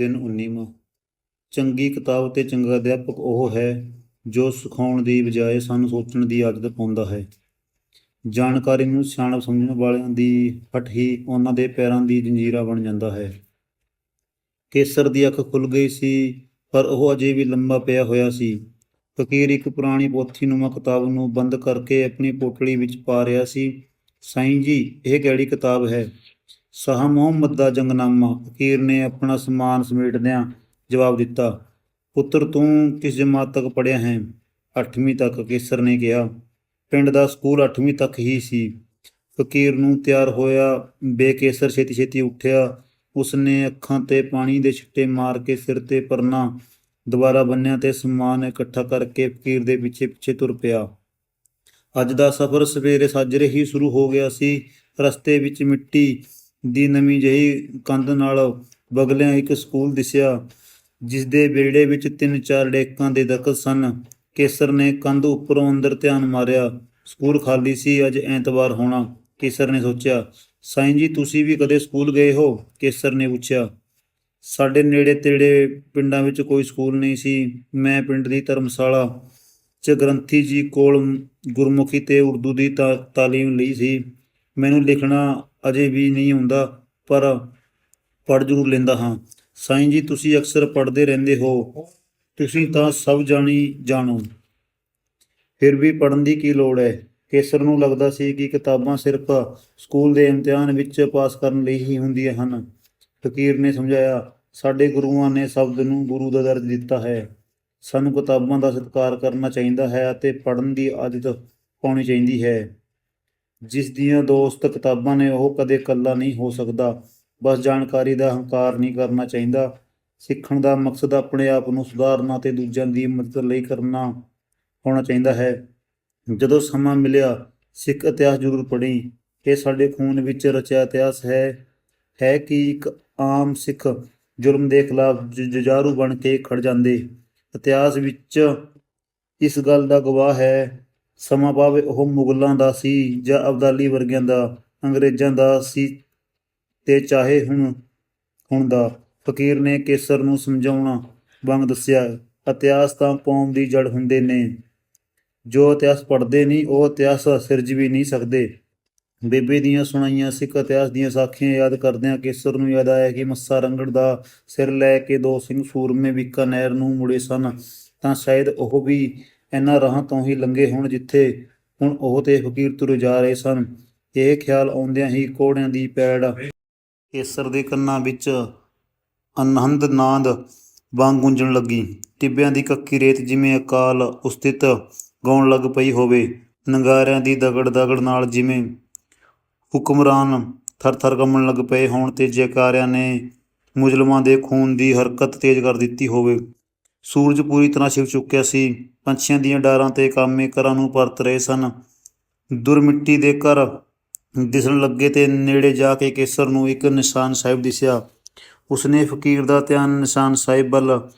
ਦਿਨ 19ਵਾਂ ਚੰਗੀ ਕਿਤਾਬ ਤੇ ਚੰਗਾ ਅਧਿਆਪਕ ਉਹ ਹੈ ਜੋ ਸਿਖਾਉਣ ਦੀ ਬਜਾਏ ਸਾਨੂੰ ਸੋਚਣ ਦੀ ਆਦਤ ਪਾਉਂਦਾ ਹੈ। ਜਾਣਕਾਰੀ ਨੂੰ ਸਿਆਣਪ ਸਮਝਣ ਵਾਲਿਆਂ ਦੀ ਹੱਟ ਹੀ ਉਹਨਾਂ ਦੇ ਪੈਰਾਂ ਦੀ ਜੰਜੀਰਾ ਬਣ ਜਾਂਦਾ ਹੈ। ਕੇਸਰ ਦੀ ਅੱਖ ਖੁੱਲ ਗਈ ਸੀ, ਪਰ ਉਹ ਅਜੇ ਵੀ ਲੰਮਾ ਪਿਆ ਹੋਇਆ ਸੀ। ਫਕੀਰ ਇੱਕ ਪੁਰਾਣੀ ਪੋਥੀ ਨੂੰ ਕਿਤਾਬ ਨੂੰ ਬੰਦ ਕਰਕੇ ਆਪਣੀ ਪੋਟਲੀ ਵਿੱਚ ਪਾ ਰਿਹਾ ਸੀ। ਸਾਈਂ ਜੀ, ਇਹ ਕਿਹੜੀ ਕਿਤਾਬ ਹੈ? ਸਾਹ ਮੁਹੰਮਦ ਦਾ ਜੰਗਨਾਮਾ, ਫਕੀਰ ਨੇ ਆਪਣਾ ਸਮਾਨ ਸਮੇਟਦਿਆਂ ਜਵਾਬ ਦਿੱਤਾ, ਪੁੱਤਰ, ਤੂੰ ਕਿਸ ਜਮਾਤ ਤੱਕ ਪੜ੍ਹਿਆ ਹੈ? 8ਵੀਂ ਤੱਕ ਕੇਸਰ ਨੇ ਕਿਹਾ, ਪਿੰਡ ਦਾ ਸਕੂਲ 8ਵੀਂ ਤੱਕ ਹੀ ਸੀ। ਫਕੀਰ ਨੂੰ ਤਿਆਰ ਹੋਇਆ ਬੇਕੇਸਰ ਛੇਤੀ ਛੇਤੀ ਉੱਠਿਆ। ਉਸਨੇ ਅੱਖਾਂ ਤੇ ਪਾਣੀ ਦੇ ਛਿੱਟੇ ਮਾਰ ਕੇ ਸਿਰ ਤੇ ਪਰਨਾ ਦੁਬਾਰਾ ਬੰਨਿਆ ਤੇ ਸਮਾਨ ਇਕੱਠਾ ਕਰਕੇ ਫਕੀਰ ਦੇ ਪਿੱਛੇ ਪਿੱਛੇ ਤੁਰ ਪਿਆ। ਅੱਜ ਦਾ ਸਫ਼ਰ ਸਵੇਰੇ ਸਾਜਰੇ ਹੀ ਸ਼ੁਰੂ ਹੋ ਗਿਆ ਸੀ। ਰਸਤੇ ਵਿੱਚ ਮਿੱਟੀ ਦੀ ਨਵੀਂ ਜਹੀ ਕੰਧ ਨਾਲ ਬਗਲਿਆਂ ਇੱਕ ਸਕੂਲ ਦਿਸਿਆ ਜਿਸ ਦੇ ਵਿਹੜੇ ਵਿੱਚ ਤਿੰਨ ਚਾਰ ਡੇਕਾਂ ਦੇ ਦਰਖਤ ਸਨ। ਕੇਸਰ ਨੇ ਕੰਧ ਉੱਪਰੋਂ ਅੰਦਰ ਧਿਆਨ ਮਾਰਿਆ। ਸਕੂਲ ਖਾਲੀ ਸੀ, ਅੱਜ ਐਤਵਾਰ ਹੋਣਾ, ਕੇਸਰ ਨੇ ਸੋਚਿਆ। ਸਾਈਂ ਜੀ, ਤੁਸੀਂ ਵੀ ਕਦੇ ਸਕੂਲ ਗਏ ਹੋ? ਕੇਸਰ ਨੇ ਪੁੱਛਿਆ। ਸਾਡੇ ਨੇੜੇ ਤੇੜੇ ਪਿੰਡਾਂ ਵਿੱਚ ਕੋਈ ਸਕੂਲ ਨਹੀਂ ਸੀ। ਮੈਂ ਪਿੰਡ ਦੀ ਧਰਮਸ਼ਾਲਾ 'ਚ ਗ੍ਰੰਥੀ ਜੀ ਕੋਲ ਗੁਰਮੁਖੀ ਤੇ ਉਰਦੂ ਦੀ ਤਾ- ਤਾਲੀਮ ਲਈ ਸੀ। ਮੈਨੂੰ ਲਿਖਣਾ ਅਜੇ ਵੀ ਨਹੀਂ ਹੁੰਦਾ, ਪਰ ਪੜ੍ਹ ਜ਼ਰੂਰ ਲੈਂਦਾ ਹਾਂ। ਸਾਈਂ ਜੀ, ਤੁਸੀਂ ਅਕਸਰ ਪੜ੍ਹਦੇ ਰਹਿੰਦੇ ਹੋ। ਤੁਸੀਂ ਤਾਂ ਸਭ ਜਾਣੀ ਜਾਣੋ। ਫਿਰ ਵੀ ਪੜ੍ਹਨ ਦੀ ਕੀ ਲੋੜ ਹੈ? ਕੇਸਰ ਨੂੰ ਲੱਗਦਾ ਸੀ ਕਿ ਕਿਤਾਬਾਂ ਸਿਰਫ ਸਕੂਲ ਦੇ ਇਮਤਿਹਾਨ ਵਿੱਚ ਪਾਸ ਕਰਨ ਲਈ ਹੀ ਹੁੰਦੀਆਂ ਹਨ। ਫਕੀਰ ਨੇ ਸਮਝਾਇਆ, ਸਾਡੇ ਗੁਰੂਆਂ ਨੇ ਸ਼ਬਦ ਨੂੰ ਗੁਰੂ ਦਾ ਦਰਜ ਦਿੱਤਾ ਹੈ। ਸਾਨੂੰ ਕਿਤਾਬਾਂ ਦਾ ਸਤਿਕਾਰ ਕਰਨਾ ਚਾਹੀਦਾ ਹੈ ਅਤੇ ਪੜ੍ਹਨ ਦੀ ਆਦਤ ਪਾਉਣੀ ਚਾਹੀਦੀ ਹੈ। ਜਿਸ ਦੀਆਂ ਦੋਸਤ ਕਿਤਾਬਾਂ ਨੇ, ਉਹ ਕਦੇ ਇਕੱਲਾ ਨਹੀਂ ਹੋ ਸਕਦਾ। ਬਸ ਜਾਣਕਾਰੀ ਦਾ ਹੰਕਾਰ ਨਹੀਂ ਕਰਨਾ ਚਾਹੀਦਾ। ਸਿੱਖਣ ਦਾ ਮਕਸਦ ਆਪਣੇ ਆਪ ਨੂੰ ਸੁਧਾਰਨਾ ਤੇ ਦੂਜਿਆਂ ਦੀ ਮਦਦ ਲਈ ਕਰਨਾ ਹੋਣਾ ਚਾਹੀਦਾ ਹੈ। ਜਦੋਂ ਸਮਾਂ ਮਿਲਿਆ, ਸਿੱਖ ਇਤਿਹਾਸ ਜ਼ਰੂਰ ਪੜ੍ਹੀ। ਇਹ ਸਾਡੇ ਖੂਨ ਵਿੱਚ ਰਚਿਆ ਇਤਿਹਾਸ ਹੈ ਹੈ ਕਿ ਇੱਕ ਆਮ ਸਿੱਖ ਜ਼ੁਲਮ ਦੇ ਖਿਲਾਫ ਜ- ਜੁਝਾਰੂ ਬਣ ਕੇ ਖੜ ਜਾਂਦੇ। ਇਤਿਹਾਸ ਵਿੱਚ ਇਸ ਗੱਲ ਦਾ ਗਵਾਹ ਹੈ ਸਮਾਂ ਭਾਵੇਂ ਉਹ ਮੁਗਲਾਂ ਦਾ ਸੀ ਜਾਂ ਅਬਦਾਲੀ ਵਰਗਿਆਂ ਦਾ, ਅੰਗਰੇਜ਼ਾਂ ਦਾ ਸੀ ਤੇ ਚਾਹੇ ਹੁਣ ਹੁਣ ਦਾ। ਫਕੀਰ ਨੇ ਕੇਸਰ ਨੂੰ ਸਮਝਾਉਣਾ ਵਾਂਗ ਦੱਸਿਆ, ਇਤਿਹਾਸ ਤਾਂ ਕੌਮ ਦੀ ਜੜ ਹੁੰਦੇ ਨੇ। ਜੋ ਇਤਿਹਾਸ ਪੜ੍ਹਦੇ ਨਹੀਂ, ਉਹ ਇਤਿਹਾਸ ਸਿਰਜ ਵੀ ਨਹੀਂ ਸਕਦੇ। ਬੇਬੇ ਦੀਆਂ ਸੁਣਾਈਆਂ, ਸਿੱਖ ਇਤਿਹਾਸ ਦੀਆਂ ਸਾਖੀਆਂ ਯਾਦ ਕਰਦਿਆਂ ਕੇਸਰ ਨੂੰ ਯਾਦ ਆਇਆ ਕਿ ਮੱਸਾ ਰੰਗੜ ਦਾ ਸਿਰ ਲੈ ਕੇ ਦੋ ਸਿੰਘ ਸੂਰਮੇ ਬੀਕਾਨੇਰ ਨੂੰ ਮੁੜੇ ਸਨ, ਤਾਂ ਸ਼ਾਇਦ ਉਹ ਵੀ ਇਹਨਾਂ ਰਾਹਾਂ ਤੋਂ ਹੀ ਲੰਘੇ ਹੋਣ ਜਿੱਥੇ ਹੁਣ ਉਹ ਤੇ ਫਕੀਰ ਤੁਰ ਜਾ ਰਹੇ ਸਨ। ਇਹ ਖਿਆਲ ਆਉਂਦਿਆਂ ਹੀ ਕੋੜਿਆਂ ਦੀ ਪੈੜ ਕੇਸਰ ਦੇ ਕੰਨਾਂ ਵਿੱਚ ਅਨਹਦ ਨਾਦ ਵਾਂਗ ਗੂੰਜਣ ਲੱਗੀ। ਟਿੱਬਿਆਂ ਦੀ ਕੱਕੀ ਰੇਤ ਜਿਵੇਂ ਅਕਾਲ ਉਸਤਿਤ ਗਾਉਣ ਲੱਗ ਪਈ ਹੋਵੇ। ਨੰਗਾਰਿਆਂ ਦੀ ਦਗੜ ਦਗੜ ਨਾਲ ਜਿਵੇਂ ਹੁਕਮਰਾਨ ਥਰ-ਥਰ ਕੰਬਣ ਲੱਗ ਪਏ ਹੋਣ ਤੇ ਜੈਕਾਰਿਆਂ ਨੇ ਮੁਜਲਮਾਂ ਦੇ ਖੂਨ ਦੀ ਹਰਕਤ ਤੇਜ਼ ਕਰ ਦਿੱਤੀ ਹੋਵੇ। ਸੂਰਜ ਪੂਰੀ ਤਰ੍ਹਾਂ ਛਿਪ ਚੁੱਕਿਆ ਸੀ। ਪੰਛੀਆਂ ਦੀਆਂ ਡਾਰਾਂ ਤੇ ਕਾਮੇ ਘਰਾਂ ਨੂੰ ਪਰਤ ਰਹੇ ਸਨ। ਦੁਰ ਮਿੱਟੀ ਦੇ ਘਰ ਦਿਸਣ ਲੱਗੇ ਤੇ ਨੇੜੇ ਜਾ ਕੇ ਕੇਸਰ ਨੂੰ ਇੱਕ ਨਿਸ਼ਾਨ ਸਾਹਿਬ ਦਿਸਿਆ। ਉਸਨੇ ਫਕੀਰ ਦਾ ਧਿਆਨ ਨਿਸ਼ਾਨ ਸਾਹਿਬ ਵੱਲ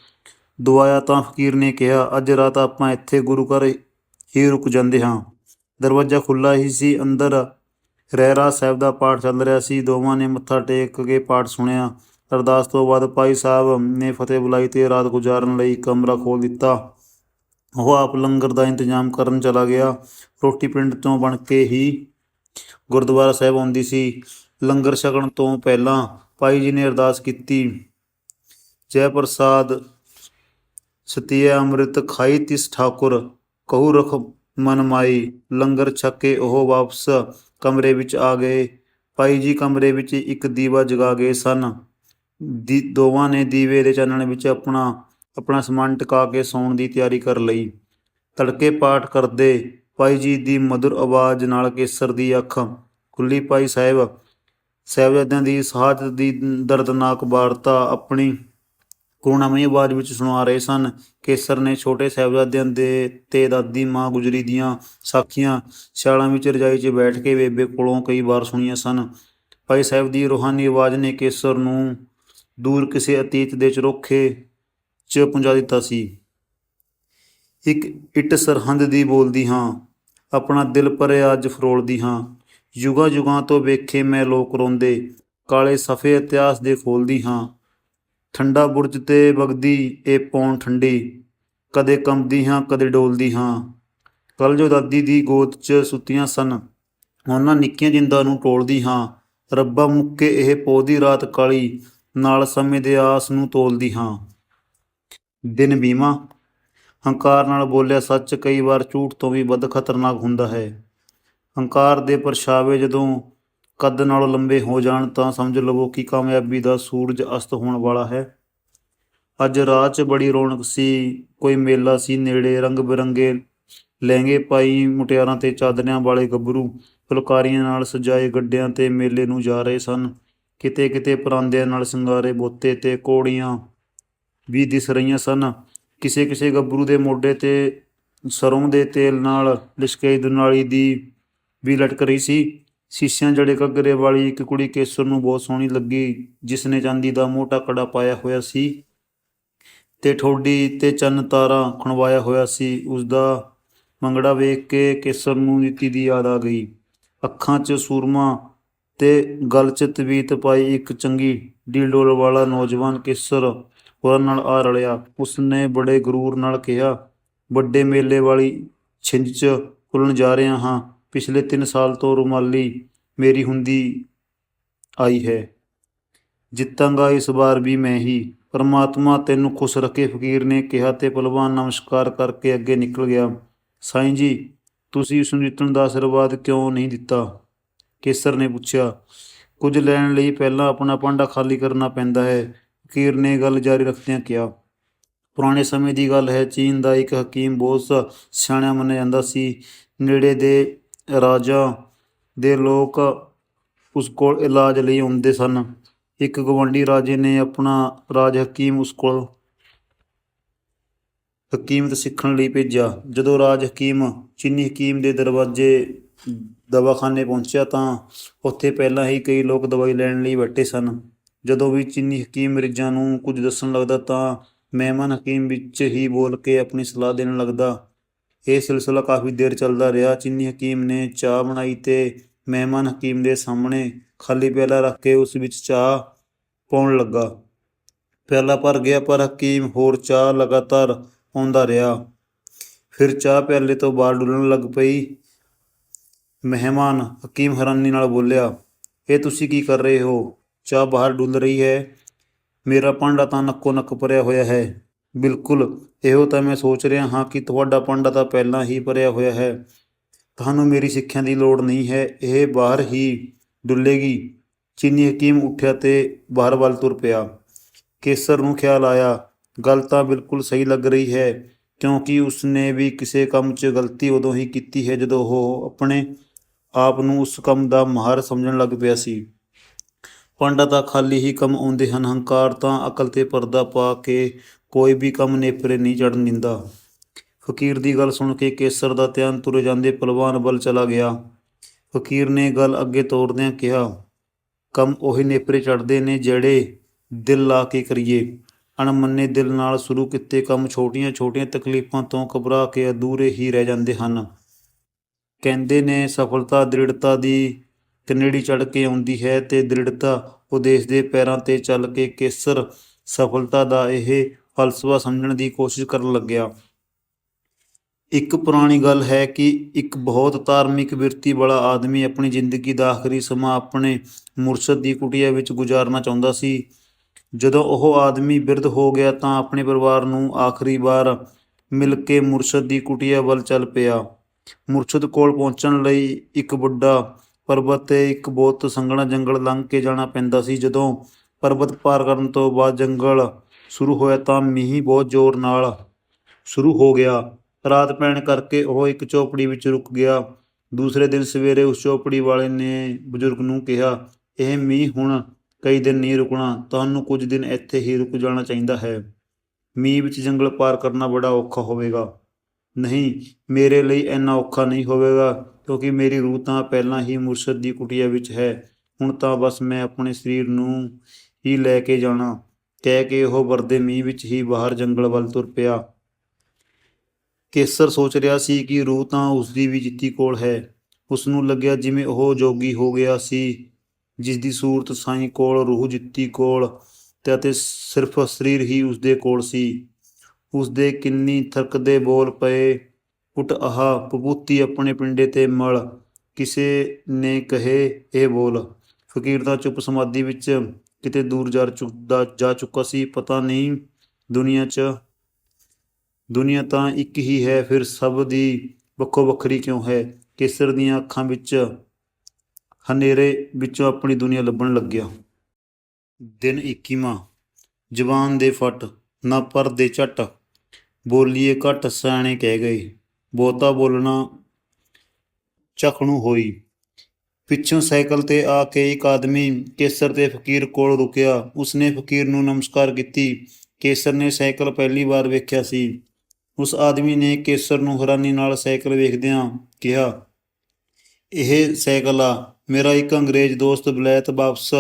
ਦਵਾਇਆ ਤਾਂ ਫਕੀਰ ਨੇ ਕਿਹਾ, ਅੱਜ ਰਾਤ ਆਪਾਂ ਇੱਥੇ ਗੁਰੂ ਘਰ ਹੀ ਰੁਕ ਜਾਂਦੇ ਹਾਂ। ਦਰਵਾਜ਼ਾ ਖੁੱਲਾ ਹੀ ਸੀ, ਅੰਦਰ ਰਹਿਰਾ ਸਾਹਿਬ ਦਾ ਪਾਠ ਚੱਲ ਰਿਹਾ ਸੀ। ਦੋਵਾਂ ਨੇ ਮੱਥਾ ਟੇਕ ਕੇ ਪਾਠ ਸੁਣਿਆ। ਅਰਦਾਸ ਤੋਂ ਬਾਅਦ ਭਾਈ ਸਾਹਿਬ ਨੇ ਫਤਿਹ ਬੁਲਾਈ ਤੇ ਰਾਤ ਗੁਜ਼ਾਰਨ ਲਈ ਕਮਰਾ ਖੋਲ ਦਿੱਤਾ। ਉਹ ਆਪ ਲੰਗਰ ਦਾ ਇੰਤਜ਼ਾਮ ਕਰਨ ਚਲਾ ਗਿਆ। ਰੋਟੀ ਪਿੰਡ ਤੋਂ ਬਣ ਕੇ ਹੀ ਗੁਰਦੁਆਰਾ ਸਾਹਿਬ ਆਉਂਦੀ ਸੀ। ਲੰਗਰ ਛਕਣ ਤੋਂ ਪਹਿਲਾਂ ਭਾਈ ਜੀ ਨੇ ਅਰਦਾਸ ਕੀਤੀ, ਜੈ ਪ੍ਰਸਾਦ ਸਤਿਆ ਅੰਮ੍ਰਿਤ ਖਾਈ ਤਿਸ ਠਾਕੁਰ, ਕਹੂ ਰਖ ਮਨ ਮਾਈ। ਲੰਗਰ ਛਕ ਕੇ ਉਹ ਵਾਪਸ ਕਮਰੇ ਵਿੱਚ ਆ ਗਏ। ਭਾਈ ਜੀ ਕਮਰੇ ਵਿੱਚ ਇੱਕ ਦੀਵਾ ਜਗਾ ਗਏ ਸਨ। ਦੀ ਦੋਵਾਂ ਨੇ ਦੀਵੇ ਦੇ ਚਾਨਣ ਵਿੱਚ ਆਪਣਾ ਆਪਣਾ ਸਮਾਨ ਟਿਕਾ ਕੇ ਸੌਣ ਦੀ ਤਿਆਰੀ ਕਰ ਲਈ। ਤੜਕੇ ਪਾਠ ਕਰਦੇ ਭਾਈ ਜੀ ਦੀ ਮధుਰ ਆਵਾਜ਼ ਨਾਲ ਕੇਸਰ ਦੀ ਅੱਖ ਖੁੱਲੀ ਭਾਈ ਸਾਹਿਬ, ਸਾਹਿਬਜ਼ਾਦਿਆਂ ਦੀ ਸਾਹਤ ਦੀ ਦਰਦਨਾਕ ਵਾਰਤਾ ਆਪਣੀ ਕਰੁਣਾਮਈ ਆਵਾਜ਼ ਵਿੱਚ ਸੁਣਾ ਰਹੇ ਸਨ। ਕੇਸਰ ਨੇ ਛੋਟੇ ਸਾਹਿਬਜ਼ਾਦਿਆਂ ਦੇ ਤੇ ਦਾਦੀ ਮਾਂ ਗੁਜਰੀ ਦੀਆਂ ਸਾਖੀਆਂ ਸਿਆਲਾਂ ਵਿੱਚ ਰਜਾਈ 'ਚ ਬੈਠ ਕੇ ਬੇਬੇ ਕੋਲੋਂ ਕਈ ਵਾਰ ਸੁਣੀਆਂ ਸਨ। ਭਾਈ ਸਾਹਿਬ ਦੀ ਰੂਹਾਨੀ ਆਵਾਜ਼ ਨੇ ਕੇਸਰ ਨੂੰ ਦੂਰ ਕਿਸੇ ਅਤੀਤ ਦੇ ਚਰੋਖੇ 'ਚ ਪਹੁੰਚਾ ਦਿੱਤਾ ਸੀ। ਇੱਕ ਇੱਟ ਸਰਹੰਦ ਦੀ ਬੋਲਦੀ ਹਾਂ, ਆਪਣਾ ਦਿਲ ਭਰਿਆ ਅੱਜ ਫਰੋਲਦੀ ਹਾਂ। ਯੁਗਾ ਯੁਗਾਂ ਤੋਂ ਵੇਖੇ ਮੈਂ ਲੋਕ ਰੋਂਦੇ, ਕਾਲੇ ਸਫੇ ਇਤਿਹਾਸ ਦੇ ਖੋਲਦੀ ਹਾਂ। ਠੰਡਾ ਬੁਰਜ ਤੇ ਵਗਦੀ ਇਹ ਪੌਣ ਠੰਡੀ, ਕਦੇ ਕੰਬਦੀ ਹਾਂ, ਕਦੇ ਡੋਲਦੀ ਹਾਂ। ਕੱਲ ਜੋ ਦਾਦੀ ਦੀ ਗੋਦ 'ਚ ਸੁੱਤੀਆਂ ਸਨ, ਉਹਨਾਂ ਨਿੱਕੀਆਂ ਜਿੰਦਾਂ ਨੂੰ ਟੋਲਦੀ ਹਾਂ। ਰੱਬਾ ਮੁੱਕੇ ਇਹ ਪੌਦੀ ਰਾਤ ਕਾਲੀ ਨਾਲ ਸਮੇਂ ਦੇ ਆਸ ਨੂੰ ਤੋਲਦੀ ਹਾਂ। ਦਿਨ ਬੀਮਾ। ਹੰਕਾਰ ਨਾਲ ਬੋਲਿਆ, ਸੱਚ ਕਈ ਵਾਰ ਝੂਠ ਤੋਂ ਵੀ ਵੱਧ ਖਤਰਨਾਕ ਹੁੰਦਾ ਹੈ। ਹੰਕਾਰ ਦੇ ਪਰਛਾਵੇ ਜਦੋਂ ਕੱਦ ਨਾਲੋਂ ਲੰਬੇ ਹੋ ਜਾਣ, ਤਾਂ ਸਮਝ ਲਵੋ ਕਿ ਕਾਮਯਾਬੀ ਦਾ ਸੂਰਜ ਅਸਤ ਹੋਣ ਵਾਲਾ ਹੈ। ਅੱਜ ਰਾਤ 'ਚ ਬੜੀ ਰੌਣਕ ਸੀ, ਕੋਈ ਮੇਲਾ ਸੀ, ਨੇੜੇ ਰੰਗ ਬਿਰੰਗੇ ਲਹਿੰਗੇ ਪਾਈ, ਮੁਟਿਆਰਾਂ ਤੇ ਚਾਦਰਿਆਂ ਵਾਲੇ ਗੱਭਰੂ, ਫੁਲਕਾਰੀਆਂ ਨਾਲ ਸਜਾਏ ਗੱਡਿਆਂ ਤੇ ਮੇਲੇ ਨੂੰ ਜਾ ਰਹੇ ਸਨ। ਕਿਤੇ ਕਿਤੇ ਪਰਾਂਦਿਆਂ ਨਾਲ ਸਿੰਗਾਰੇ, ਬੋਤੇ ਤੇ ਕੋੜੀਆਂ ਵੀ ਦਿਸ ਰਹੀਆਂ ਸਨ। ਕਿਸੇ ਕਿਸੇ ਗੱਭਰੂ ਦੇ ਮੋਢੇ ਤੇ ਸਰੋਂ ਦੇ ਤੇਲ ਨਾਲ ਲਿਸ਼ਕਾਈ ਦੁਨਾਲੀ ਦੀ ਵੀ ਲਟਕ ਰਹੀ ਸੀ। ਸੀਸਿਆਂ ਜੜੇ ਘੱਗਰੇ ਵਾਲੀ ਇੱਕ ਕੁੜੀ ਕੇਸਰ ਨੂੰ ਬਹੁਤ ਸੋਹਣੀ ਲੱਗੀ ਜਿਸ ਨੇ ਚਾਂਦੀ ਦਾ ਮੋਟਾ ਕੜਾ ਪਾਇਆ ਹੋਇਆ ਸੀ ਤੇ ਠੋਡੀ ਤੇ ਚੰਨ ਤਾਰਾ ਖਣਵਾਇਆ ਹੋਇਆ ਸੀ। ਉਸ ਦਾ ਮੰਗੜਾ ਵੇਖ ਕੇ ਕੇਸਰ ਨੂੰ ਨੀਤੀ ਦੀ ਯਾਦ ਆ ਗਈ। ਅੱਖਾਂ 'ਚ ਸੂਰਮਾ ਤੇ ਗਲ 'ਚ ਤਵੀਤ ਪਾਈ ਇੱਕ ਚੰਗੀ ਡੀਲਡੋਲ ਵਾਲਾ ਨੌਜਵਾਨ ਕੇਸਰ ਹੋਰਾਂ ਨਾਲ ਆ ਰਲਿਆ। ਉਸਨੇ ਬੜੇ ਗਰੂਰ ਨਾਲ ਕਿਹਾ, ਵੱਡੇ ਮੇਲੇ ਵਾਲੀ ਛਿੰਝ 'ਚ ਖੁੱਲਣ ਜਾ ਰਿਹਾ ਹਾਂ। ਪਿਛਲੇ 3 ਸਾਲ ਤੋਂ ਰੁਮਾਲੀ ਮੇਰੀ ਹੁੰਦੀ ਆਈ ਹੈ। ਜਿੱਤਾਂਗਾ ਇਸ ਵਾਰ ਵੀ ਮੈਂ ਹੀ। ਪਰਮਾਤਮਾ ਤੈਨੂੰ ਖੁਸ਼ ਰੱਖੇ। ਫਕੀਰ ਨੇ ਕਿਹਾ ਤੇ ਪਹਿਲਵਾਨ ਨਮਸਕਾਰ ਕਰਕੇ ਅੱਗੇ ਨਿਕਲ ਗਿਆ। ਸਾਈਂ ਜੀ, ਤੁਸੀਂ ਉਸ ਨੂੰ ਜਿੱਤਣ ਦਾ ਆਸ਼ੀਰਵਾਦ ਕਿਉਂ ਨਹੀਂ ਦਿੱਤਾ? ਕੇਸਰ ਨੇ ਪੁੱਛਿਆ, ਕੁਝ ਲੈਣ ਲਈ ਪਹਿਲਾਂ ਆਪਣਾ ਭਾਂਡਾ ਖਾਲੀ ਕਰਨਾ ਪੈਂਦਾ ਹੈ। ਫਕੀਰ ਨੇ ਗੱਲ ਜਾਰੀ ਰੱਖਦਿਆਂ ਕਿਹਾ, ਪੁਰਾਣੇ ਸਮੇਂ ਦੀ ਗੱਲ ਹੈ, ਚੀਨ ਦਾ ਇੱਕ ਹਕੀਮ ਬਹੁਤ ਸਿਆਣਾ ਮੰਨਿਆ ਜਾਂਦਾ ਸੀ। ਨੇੜੇ ਦੇ ਰਾਜਾ ਦੇ ਲੋਕ ਉਸ ਕੋਲ ਇਲਾਜ ਲਈ ਆਉਂਦੇ ਸਨ। ਇੱਕ ਗਵੰਡੀ ਰਾਜੇ ਨੇ ਆਪਣਾ ਰਾਜ ਹਕੀਮ ਉਸ ਕੋਲ ਹਕੀਮਤ ਸਿੱਖਣ ਲਈ ਭੇਜਿਆ। ਜਦੋਂ ਰਾਜ ਹਕੀਮ ਚੀਨੀ ਹਕੀਮ ਦੇ ਦਰਵਾਜ਼ੇ ਦਵਾਖਾਨੇ ਪਹੁੰਚਿਆ ਤਾਂ ਉੱਥੇ ਪਹਿਲਾਂ ਹੀ ਕਈ ਲੋਕ ਦਵਾਈ ਲੈਣ ਲਈ ਬੈਠੇ ਸਨ। ਜਦੋਂ ਵੀ ਚੀਨੀ ਹਕੀਮ ਮਰੀਜ਼ਾਂ ਨੂੰ ਕੁਝ ਦੱਸਣ ਲੱਗਦਾ ਤਾਂ ਮਹਿਮਾਨ ਹਕੀਮ ਵਿੱਚ ਹੀ ਬੋਲ ਕੇ ਆਪਣੀ ਸਲਾਹ ਦੇਣ ਲੱਗਦਾ। ਇਹ ਸਿਲਸਿਲਾ ਕਾਫੀ ਦੇਰ ਚੱਲਦਾ ਰਿਹਾ। ਚੀਨੀ ਹਕੀਮ ਨੇ ਚਾਹ ਬਣਾਈ ਤੇ ਮਹਿਮਾਨ ਹਕੀਮ ਦੇ ਸਾਹਮਣੇ ਖਾਲੀ ਪਿਆਲਾ ਰੱਖ ਕੇ ਉਸ ਵਿੱਚ ਚਾਹ ਪਾਉਣ ਲੱਗਾ। ਪਿਆਲਾ ਭਰ ਗਿਆ, ਪਰ ਹਕੀਮ ਹੋਰ ਚਾਹ ਲਗਾਤਾਰ ਆਉਂਦਾ ਰਿਹਾ। ਫਿਰ ਚਾਹ ਪਿਆਲੇ ਤੋਂ ਬਾਹਰ ਡੁੱਲਣ ਲੱਗ ਪਈ। ਮਹਿਮਾਨ ਹਕੀਮ ਹੈਰਾਨੀ ਨਾਲ ਬੋਲਿਆ, ਇਹ ਤੁਸੀਂ ਕੀ ਕਰ ਰਹੇ ਹੋ? ਚਾਹ ਬਾਹਰ ਡੁੱਲ ਰਹੀ ਹੈ। ਮੇਰਾ ਭਾਂਡਾ ਤਾਂ ਨੱਕੋ ਨੱਕ ਭਰਿਆ ਹੋਇਆ ਹੈ। ਬਿਲਕੁਲ, ਇਹੋ ਤਾਂ ਮੈਂ ਸੋਚ ਰਿਹਾ ਹਾਂ ਕਿ ਤੁਹਾਡਾ ਭਾਂਡਾ ਤਾਂ ਪਹਿਲਾਂ ਹੀ ਭਰਿਆ ਹੋਇਆ ਹੈ। ਤੁਹਾਨੂੰ ਮੇਰੀ ਸਿੱਖਿਆ ਦੀ ਲੋੜ ਨਹੀਂ ਹੈ, ਇਹ ਬਾਹਰ ਹੀ ਡੁੱਲੇਗੀ। ਚੀਨੀ ਹਕੀਮ ਉੱਠਿਆ ਤੇ ਬਾਹਰ ਵੱਲ ਤੁਰ ਪਿਆ। ਕੇਸਰ ਨੂੰ ਖਿਆਲ ਆਇਆ, ਗੱਲ ਤਾਂ ਬਿਲਕੁਲ ਸਹੀ ਲੱਗ ਰਹੀ ਹੈ, ਕਿਉਂਕਿ ਉਸਨੇ ਵੀ ਕਿਸੇ ਕੰਮ 'ਚ ਗਲਤੀ ਉਦੋਂ ਹੀ ਕੀਤੀ ਹੈ ਜਦੋਂ ਉਹ ਆਪਣੇ ਆਪ ਨੂੰ ਉਸ ਕੰਮ ਦਾ ਮਾਹਰ ਸਮਝਣ ਲੱਗ ਪਿਆ ਸੀ। ਭਾਂਡਾ ਤਾਂ ਖਾਲੀ ਹੀ ਕੰਮ ਆਉਂਦੇ ਹਨ, ਹੰਕਾਰ ਤਾਂ ਅਕਲ ਤੇ ਪਰਦਾ ਪਾ ਕੇ ਕੋਈ ਵੀ ਕੰਮ ਨੇਪਰੇ ਨਹੀਂ ਚੜਨ ਦਿੰਦਾ। ਫਕੀਰ ਦੀ ਗੱਲ ਸੁਣ ਕੇ ਕੇਸਰ ਦਾ ਧਿਆਨ ਤੁਰੇ ਜਾਂਦੇ ਪਹਿਲਵਾਨ ਵੱਲ ਚਲਾ ਗਿਆ। ਫਕੀਰ ਨੇ ਗੱਲ ਅੱਗੇ ਤੋਰਦਿਆਂ ਕਿਹਾ, ਕੰਮ ਉਹੀ ਨੇਪਰੇ ਚੜਦੇ ਨੇ ਜਿਹੜੇ ਦਿਲ ਲਾ ਕੇ ਕਰੀਏ। ਅਣਮੰਨੇ ਦਿਲ ਨਾਲ ਸ਼ੁਰੂ ਕੀਤੇ ਕੰਮ ਛੋਟੀਆਂ-ਛੋਟੀਆਂ ਤਕਲੀਫਾਂ ਤੋਂ ਘਬਰਾ ਕੇ ਅਧੂਰੇ ਹੀ ਰਹਿ ਜਾਂਦੇ ਹਨ। ਕਹਿੰਦੇ ਨੇ, ਸਫਲਤਾ, ਦ੍ਰਿੜਤਾ ਦੀ ਕਨੇੜੀ ਚੜ ਕੇ ਆਉਂਦੀ ਹੈ ਤੇ ਦ੍ਰਿੜਤਾ ਉਦੇਸ਼ ਦੇ ਪੈਰਾਂ ਤੇ ਚੱਲ ਕੇ ਕੇਸਰ ਸਫਲਤਾ ਦਾ ਇਹ ਫਲਸਫਾ ਸਮਝਣ ਦੀ ਕੋਸ਼ਿਸ਼ ਕਰਨ ਲੱਗਿਆ। ਇੱਕ ਪੁਰਾਣੀ ਗੱਲ ਹੈ ਕਿ ਇੱਕ ਬਹੁਤ ਧਾਰਮਿਕ ਬਿਰਤੀ ਵਾਲਾ ਆਦਮੀ ਆਪਣੀ ਜ਼ਿੰਦਗੀ ਦਾ ਆਖਰੀ ਸਮਾਂ ਆਪਣੇ ਮੁਰਸ਼ਦ ਦੀ ਕੁਟੀਆ ਵਿੱਚ ਗੁਜ਼ਾਰਨਾ ਚਾਹੁੰਦਾ ਸੀ। ਜਦੋਂ ਉਹ ਆਦਮੀ ਬਿਰਧ ਹੋ ਗਿਆ ਤਾਂ ਆਪਣੇ ਪਰਿਵਾਰ ਨੂੰ ਆਖਰੀ ਵਾਰ ਮਿਲ ਕੇ ਮੁਰਸ਼ਦ ਦੀ ਕੁਟੀਆ ਵੱਲ ਚੱਲ ਪਿਆ। ਮੁਰਸ਼ਦ ਕੋਲ ਪਹੁੰਚਣ ਲਈ ਇੱਕ ਵੱਡਾ ਪਰਬਤ ਤੇ ਇੱਕ ਬਹੁਤ ਸੰਘਣਾ ਜੰਗਲ ਲੰਘ ਕੇ ਜਾਣਾ ਪੈਂਦਾ ਸੀ। ਜਦੋਂ ਪਰਬਤ ਪਾਰ ਕਰਨ ਤੋਂ ਬਾਅਦ ਜੰਗਲ ਸ਼ੁਰੂ ਹੋਇਆ ਤਾਂ ਮੀਂਹ ਬਹੁਤ ਜ਼ੋਰ ਨਾਲ ਸ਼ੁਰੂ ਹੋ ਗਿਆ। ਰਾਤ ਪੈਣ ਕਰਕੇ ਉਹ ਇੱਕ ਝੋਪੜੀ ਵਿੱਚ ਰੁਕ ਗਿਆ। ਦੂਸਰੇ ਦਿਨ ਸਵੇਰੇ ਉਸ ਝੋਪੜੀ ਵਾਲੇ ਨੇ ਬਜ਼ੁਰਗ ਨੂੰ ਕਿਹਾ, ਇਹ ਮੀਂਹ ਹੁਣ ਕਈ ਦਿਨ ਨਹੀਂ ਰੁਕਣਾ, ਤੁਹਾਨੂੰ ਕੁਝ ਦਿਨ ਇੱਥੇ ਹੀ ਰੁਕ ਜਾਣਾ ਚਾਹੀਦਾ ਹੈ। ਮੀਂਹ ਵਿੱਚ ਜੰਗਲ ਪਾਰ ਕਰਨਾ ਬੜਾ ਔਖਾ ਹੋਵੇਗਾ। ਨਹੀਂ, ਮੇਰੇ ਲਈ ਇੰਨਾ ਔਖਾ ਨਹੀਂ ਹੋਵੇਗਾ, ਕਿਉਂਕਿ ਮੇਰੀ ਰੂਹ ਤਾਂ ਪਹਿਲਾਂ ਹੀ ਮੁਰਸ਼ਦ ਦੀ ਕੁਟੀਆ ਵਿੱਚ ਹੈ। ਹੁਣ ਤਾਂ ਬਸ ਮੈਂ ਆਪਣੇ ਸਰੀਰ ਨੂੰ ਹੀ ਲੈ ਕੇ ਜਾਣਾ। ਕਹਿ ਕੇ ਉਹ ਵਰਦੇ ਮੀਂਹ ਵਿੱਚ ਹੀ ਬਾਹਰ ਜੰਗਲ ਵੱਲ ਤੁਰ ਪਿਆ। ਕੇਸਰ ਸੋਚ ਰਿਹਾ ਸੀ ਕਿ ਰੂਹ ਤਾਂ ਉਸ ਦੀ ਵੀ ਜਿੱਤੀ ਕੋਲ ਹੈ। ਉਸ ਨੂੰ ਲੱਗਿਆ ਜਿਵੇਂ ਉਹ ਜੋਗੀ ਹੋ ਗਿਆ ਸੀ ਜਿਸ ਦੀ ਸੂਰਤ ਸਾਈਂ ਕੋਲ, ਰੂਹ ਜਿੱਤੀ ਕੋਲ ਤੇ ਅਤੇ ਸਿਰਫ ਸਰੀਰ ਹੀ ਉਸਦੇ ਕੋਲ ਸੀ। ਉਸਦੇ ਕਿੰਨੀ ਥਰਕਦੇ ਬੋਲ ਪਏ, ਉਠ ਆਹਾ ਪਬੂਤੀ ਆਪਣੇ ਪਿੰਡੇ ਤੇ ਮਲ, ਕਿਸੇ ਨੇ ਕਹੇ ਇਹ ਬੋਲ। ਫਕੀਰ ਤਾਂ ਚੁੱਪ ਸਮਾਧੀ ਵਿੱਚ ਕਿਤੇ ਦੂਰ ਜਾ ਚੁੱਕਦਾ ਜਾ ਚੁੱਕਾ ਸੀ, ਪਤਾ ਨਹੀਂ ਦੁਨੀਆ 'ਚ, ਦੁਨੀਆ ਤਾਂ ਇੱਕ ਹੀ ਹੈ, ਫਿਰ ਸਭ ਦੀ ਵੱਖੋ ਵੱਖਰੀ ਕਿਉਂ ਹੈ? ਕੇਸਰ ਦੀਆਂ ਅੱਖਾਂ ਵਿੱਚ ਹਨੇਰੇ ਵਿੱਚੋਂ ਆਪਣੀ ਦੁਨੀਆ ਲੱਭਣ ਲੱਗਿਆ। ਦਿਨ 21ਵਾਂ ਜਵਾਨ ਦੇ ਫਟ, ਨਾ ਪਰ ਦੇ ਝਟ। ਬੋਲੀਏ ਘਟ ਸਿਆਣੇ ਕਹਿ ਗਏ। ਬਹੁਤਾ ਬੋਲਣਾ ਚਖਣੂ ਹੋਈ। ਪਿੱਛੋਂ ਸਾਈਕਲ ਤੇ ਆ ਕੇ ਇੱਕ ਆਦਮੀ ਕੇਸਰ ਤੇ ਫਕੀਰ ਕੋਲ ਰੁਕਿਆ। ਉਸਨੇ ਫਕੀਰ ਨੂੰ ਨਮਸਕਾਰ ਕੀਤੀ। ਕੇਸਰ ਨੇ ਸਾਈਕਲ ਪਹਿਲੀ ਵਾਰ ਵੇਖਿਆ ਸੀ। ਉਸ ਆਦਮੀ ਨੇ ਕੇਸਰ ਨੂੰ ਹੈਰਾਨੀ ਨਾਲ ਸਾਈਕਲ ਵੇਖਦਿਆਂ ਕਿਹਾ, ਇਹ ਸਾਈਕਲ ਆ। ਮੇਰਾ ਇੱਕ ਅੰਗਰੇਜ਼ ਦੋਸਤ ਬਲੈਤ ਵਾਪਸ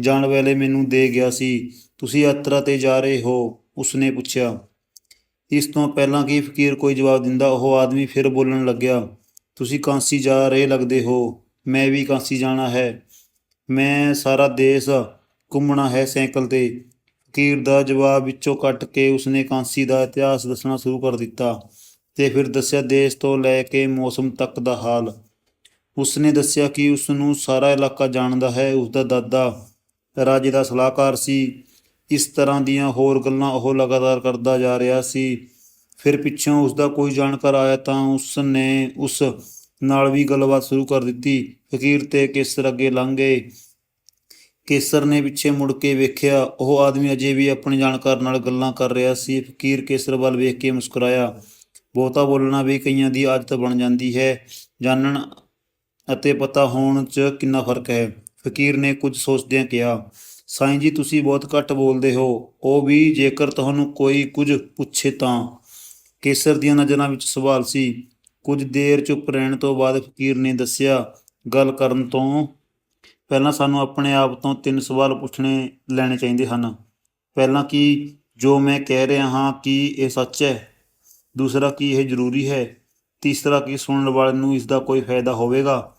ਜਾਣ ਵੇਲੇ ਮੈਨੂੰ ਦੇ ਗਿਆ ਸੀ। ਤੁਸੀਂ ਯਾਤਰਾ ਤੇ ਜਾ ਰਹੇ ਹੋ, ਉਸਨੇ ਪੁੱਛਿਆ। ਇਸ ਤੋਂ ਪਹਿਲਾਂ ਕਿ ਫਕੀਰ ਕੋਈ ਜਵਾਬ ਦਿੰਦਾ? ਉਹ ਆਦਮੀ ਫਿਰ ਬੋਲਣ ਲੱਗਿਆ, ਤੁਸੀਂ ਕਾਂਸੀ ਜਾ ਰਹੇ ਲੱਗਦੇ ਹੋ, ਮੈਂ ਵੀ ਕਾਂਸੀ ਜਾਣਾ ਹੈ। ਮੈਂ ਸਾਰਾ ਦੇਸ਼ ਘੁੰਮਣਾ ਹੈ ਸਾਈਕਲ ਤੇ। ਫਕੀਰ ਦਾ ਜਵਾਬ ਵਿੱਚੋਂ ਕੱਟ ਕੇ ਉਸਨੇ ਕਾਂਸੀ ਦਾ ਇਤਿਹਾਸ ਦੱਸਣਾ ਸ਼ੁਰੂ ਕਰ ਦਿੱਤਾ ਤੇ ਫਿਰ ਦੱਸਿਆ, ਦੇਸ਼ ਤੋਂ ਲੈ ਕੇ ਮੌਸਮ ਤੱਕ ਦਾ ਹਾਲ। ਉਸਨੇ ਦੱਸਿਆ ਕਿ ਉਸ ਨੂੰ ਸਾਰਾ ਇਲਾਕਾ ਜਾਣਦਾ ਹੈ। ਉਸ ਦਾ ਦਾਦਾ ਰਾਜੇ ਦਾ ਸਲਾਹਕਾਰ ਸੀ। ਇਸ ਤਰ੍ਹਾਂ ਦੀਆਂ ਹੋਰ ਗੱਲਾਂ ਉਹ ਲਗਾਤਾਰ ਕਰਦਾ ਜਾ ਰਿਹਾ ਸੀ। ਫਿਰ ਪਿੱਛੋਂ ਉਸ ਦਾ ਕੋਈ ਜਾਣਕਾਰ ਆਇਆ ਤਾਂ ਉਸ ਨੇ ਉਸ ਨਾਲ ਵੀ ਗੱਲਬਾਤ ਸ਼ੁਰੂ ਕਰ ਦਿੱਤੀ। ਫਕੀਰ ਤੇ ਕੇਸਰ ਅੱਗੇ ਲੰਘ ਗਏ। ਕੇਸਰ ਨੇ ਪਿੱਛੇ ਮੁੜ ਕੇ ਵੇਖਿਆ, ਉਹ ਆਦਮੀ ਅਜੇ ਵੀ ਆਪਣੇ ਜਾਣਕਾਰ ਨਾਲ ਗੱਲਾਂ ਕਰ ਰਿਹਾ ਸੀ। ਫਕੀਰ ਕੇਸਰ ਵੱਲ ਵੇਖ ਕੇ ਮੁਸਕਰਾਇਆ। ਬਹੁਤਾ ਬੋਲਣਾ ਵੀ ਕਈਆਂ ਦੀ ਆਦਤ ਬਣ ਜਾਂਦੀ ਹੈ। ਜਾਣਨ ਅਤੇ ਪਤਾ ਹੋਣ 'ਚ ਕਿੰਨਾ ਫ਼ਰਕ ਹੈ। ਫਕੀਰ ਨੇ ਕੁਝ ਸੋਚਦਿਆਂ ਕਿਹਾ ਸਾਈਂ ਜੀ, ਤੁਸੀਂ ਬਹੁਤ ਘੱਟ ਬੋਲਦੇ ਹੋ। ਉਹ ਵੀ ਜੇਕਰ ਤੁਹਾਨੂੰ ਕੋਈ ਕੁਝ ਪੁੱਛੇ ਤਾਂ। ਕੇਸਰ ਦੀਆਂ ਨਜ਼ਰਾਂ ਵਿੱਚ ਸਵਾਲ ਸੀ। ਕੁਝ ਦੇਰ ਚੁੱਪ ਰਹਿਣ ਤੋਂ ਬਾਅਦ ਫਕੀਰ ਨੇ ਦੱਸਿਆ, ਗੱਲ ਕਰਨ ਤੋਂ ਪਹਿਲਾਂ ਸਾਨੂੰ ਆਪਣੇ ਆਪ ਤੋਂ ਤਿੰਨ ਸਵਾਲ ਪੁੱਛਣੇ ਲੈਣੇ ਚਾਹੀਦੇ ਹਨ। ਪਹਿਲਾਂ ਕਿ ਜੋ ਮੈਂ ਕਹਿ ਰਿਹਾ ਹਾਂ ਕਿ ਇਹ ਸੱਚ ਹੈ? ਦੂਸਰਾ ਕਿ ਇਹ ਜ਼ਰੂਰੀ ਹੈ? ਤੀਸਰਾ ਕਿ ਸੁਣਨ ਵਾਲੇ ਨੂੰ ਇਸ ਦਾ ਕੋਈ ਫਾਇਦਾ ਹੋਵੇਗਾ?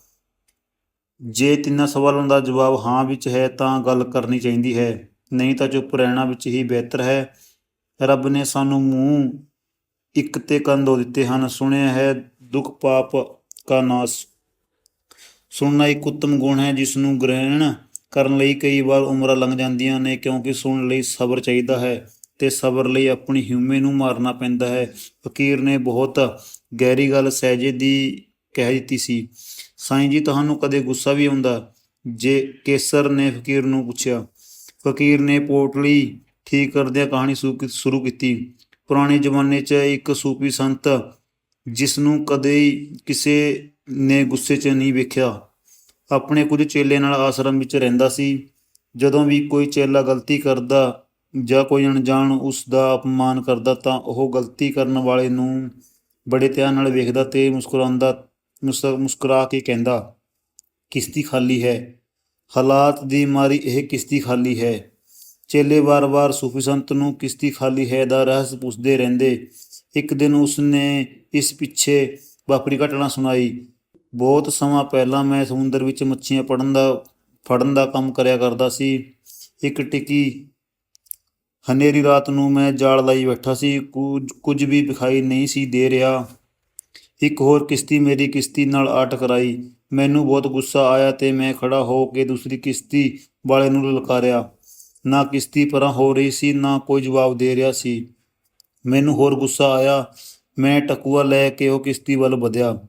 ਜੇ ਤਿੰਨਾਂ ਸਵਾਲਾਂ ਦਾ ਜਵਾਬ ਹਾਂ ਵਿੱਚ ਹੈ ਤਾਂ ਗੱਲ ਕਰਨੀ ਚਾਹੀਦੀ ਹੈ, ਨਹੀਂ ਤਾਂ ਚੁੱਪ ਰਹਿਣਾ ਵਿੱਚ ਹੀ ਬਿਹਤਰ ਹੈ। ਰੱਬ ਨੇ ਸਾਨੂੰ ਮੂੰਹ ਇੱਕ ਤੇ ਕੰਨ ਦੋ ਦਿੱਤੇ ਹਨ, ਸੁਣਿਆ ਹੈ ਦੁੱਖ ਪਾਪ ਕਾ ਨਾਸ। ਸੁਣਨਾ ਇੱਕ ਉੱਤਮ ਗੁਣ ਹੈ ਜਿਸ ਨੂੰ ਗ੍ਰਹਿਣ ਕਰਨ ਲਈ ਕਈ ਵਾਰ ਉਮਰਾਂ ਲੰਘ ਜਾਂਦੀਆਂ ਨੇ, ਕਿਉਂਕਿ ਸੁਣਨ ਲਈ ਸਬਰ ਚਾਹੀਦਾ ਹੈ ਤੇ ਸਬਰ ਲਈ ਆਪਣੀ ਹਿਊਮੇ ਨੂੰ ਮਾਰਨਾ ਪੈਂਦਾ ਹੈ। ਫਕੀਰ ਨੇ ਬਹੁਤ ਗਹਿਰੀ ਗੱਲ ਸਹਿਜੇ ਦੀ ਕਹਿ ਦਿੱਤੀ ਸੀ। ਸਾਈਂ ਜੀ, ਤੁਹਾਨੂੰ ਕਦੇ ਗੁੱਸਾ ਵੀ ਆਉਂਦਾ? ਜੇ ਕੇਸਰ ਨੇ ਫਕੀਰ ਨੂੰ ਪੁੱਛਿਆ, ਫਕੀਰ ਨੇ ਪੋਟਲੀ ਠੀਕ ਕਰਦਿਆਂ ਕਹਾਣੀ ਸ਼ੁਰੂ ਸ਼ੁਰੂ ਕੀਤੀ। ਪੁਰਾਣੇ ਜ਼ਮਾਨੇ 'ਚ ਇੱਕ ਸੂਫੀ ਸੰਤ ਜਿਸ ਨੂੰ ਕਦੇ ਕਿਸੇ ਨੇ ਗੁੱਸੇ 'ਚ ਨਹੀਂ ਵੇਖਿਆ, ਆਪਣੇ ਕੁਝ ਚੇਲੇ ਨਾਲ ਆਸ਼ਰਮ ਵਿੱਚ ਰਹਿੰਦਾ ਸੀ। ਜਦੋਂ ਵੀ ਕੋਈ ਚੇਲਾ ਗਲਤੀ ਕਰਦਾ ਜਾਂ ਕੋਈ ਅਣਜਾਣ ਉਸ ਦਾ ਅਪਮਾਨ ਕਰਦਾ, ਤਾਂ ਉਹ ਗਲਤੀ ਕਰਨ ਵਾਲੇ ਨੂੰ ਬੜੇ ਧਿਆਨ ਨਾਲ ਵੇਖਦਾ ਤੇ ਮੁਸਕਰਾਉਂਦਾ ਮੁਸਕਰਾ ਕੇ ਕਹਿੰਦਾ, ਕਿਸ਼ਤੀ ਖਾਲੀ ਹੈ। ਹਾਲਾਤ ਦੀ ਮਾਰੀ ਇਹ ਕਿਸ਼ਤੀ ਖਾਲੀ ਹੈ। ਚੇਲੇ ਵਾਰ-ਵਾਰ ਸੂਫੀ ਸੰਤ ਨੂੰ ਕਿਸ਼ਤੀ ਖਾਲੀ ਹੈ ਦਾ ਰਹੱਸ ਪੁੱਛਦੇ ਰਹਿੰਦੇ। ਇੱਕ ਦਿਨ ਉਸਨੇ ਇਸ ਪਿੱਛੇ ਵਾਪਰੀ ਘਟਨਾ ਸੁਣਾਈ। ਬਹੁਤ ਸਮਾਂ ਪਹਿਲਾਂ ਮੈਂ ਸਮੁੰਦਰ ਵਿੱਚ ਮੱਛੀਆਂ ਪੜਨ ਦਾ, ਫੜਨ ਦਾ ਕੰਮ ਕਰਿਆ ਕਰਦਾ ਸੀ। ਇੱਕ ਟਿੱਕੀ ਹਨੇਰੀ ਰਾਤ ਨੂੰ ਮੈਂ ਜਾਲ ਲਾਈ ਬੈਠਾ ਸੀ। ਕੁਝ ਕੁਝ ਵੀ ਵਿਖਾਈ ਨਹੀਂ ਸੀ ਦੇ ਰਿਹਾ। ਇੱਕ ਹੋਰ ਕਿਸ਼ਤੀ ਮੇਰੀ ਕਿਸ਼ਤੀ ਨਾਲ ਆ ਟਕਰਾਈ ਮੈਨੂੰ ਬਹੁਤ ਗੁੱਸਾ ਆਇਆ ਤੇ ਮੈਂ ਖੜਾ ਹੋ ਕੇ ਦੂਸਰੀ ਕਿਸ਼ਤੀ ਵਾਲੇ ਨੂੰ ਲਲਕਾਰਿਆ। ਨਾ ਕਿਸ਼ਤੀ ਪਰਾਂ ਹੋ ਰਹੀ ਸੀ, ਨਾ ਕੋਈ ਜਵਾਬ ਦੇ ਰਿਹਾ ਸੀ। ਮੈਨੂੰ ਹੋਰ ਗੁੱਸਾ ਆਇਆ। ਮੈਂ ਟਕੂਆ ਲੈ ਕੇ ਉਹ ਕਿਸ਼ਤੀ ਵੱਲ ਵਧਿਆ।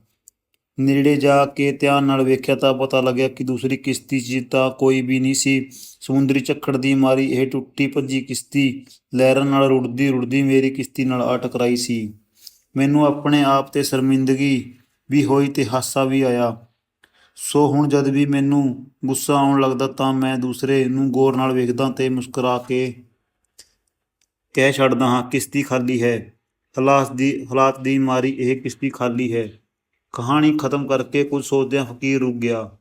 ਨੇੜੇ ਜਾ ਕੇ ਧਿਆਨ ਨਾਲ ਵੇਖਿਆ ਤਾਂ ਪਤਾ ਲੱਗਿਆ ਕਿ ਦੂਸਰੀ ਕਿਸ਼ਤੀ 'ਚ ਤਾਂ ਕੋਈ ਵੀ ਨਹੀਂ ਸੀ। ਸਮੁੰਦਰੀ ਝੱਖੜ ਦੀ ਮਾਰੀ ਇਹ ਟੁੱਟੀ ਭੱਜੀ ਕਿਸ਼ਤੀ ਲਹਿਰਾਂ ਨਾਲ ਰੁੜਦੀ ਰੁੜਦੀ ਮੇਰੀ ਕਿਸ਼ਤੀ ਨਾਲ ਆ ਟਕਰਾਈ ਸੀ। ਮੈਨੂੰ ਆਪਣੇ ਆਪ ਤੇ ਸ਼ਰਮਿੰਦਗੀ ਵੀ ਹੋਈ ਤੇ ਹਾਸਾ ਵੀ ਆਇਆ। ਸੋ ਹੁਣ ਜਦ ਵੀ ਮੈਨੂੰ ਗੁੱਸਾ ਆਉਣ ਲੱਗਦਾ ਤਾਂ ਮੈਂ ਦੂਸਰੇ ਨੂੰ ਗੌਰ ਨਾਲ ਵੇਖਦਾ ਤੇ ਮੁਸਕਰਾ ਕੇ ਕਹਿ ਛੱਡਦਾ ਹਾਂ, ਕਿਸ਼ਤੀ ਖਾਲੀ ਹੈ। ਹਲਾਸ ਦੀ, ਹਾਲਾਤ ਦੀ ਮਾਰੀ ਇਹ ਕਿਸ਼ਤੀ ਖਾਲੀ ਹੈ। ਕਹਾਣੀ ਖਤਮ ਕਰਕੇ ਕੁਝ ਸੋਚਦਿਆਂ ਫਕੀਰ ਰੁਕ ਗਿਆ।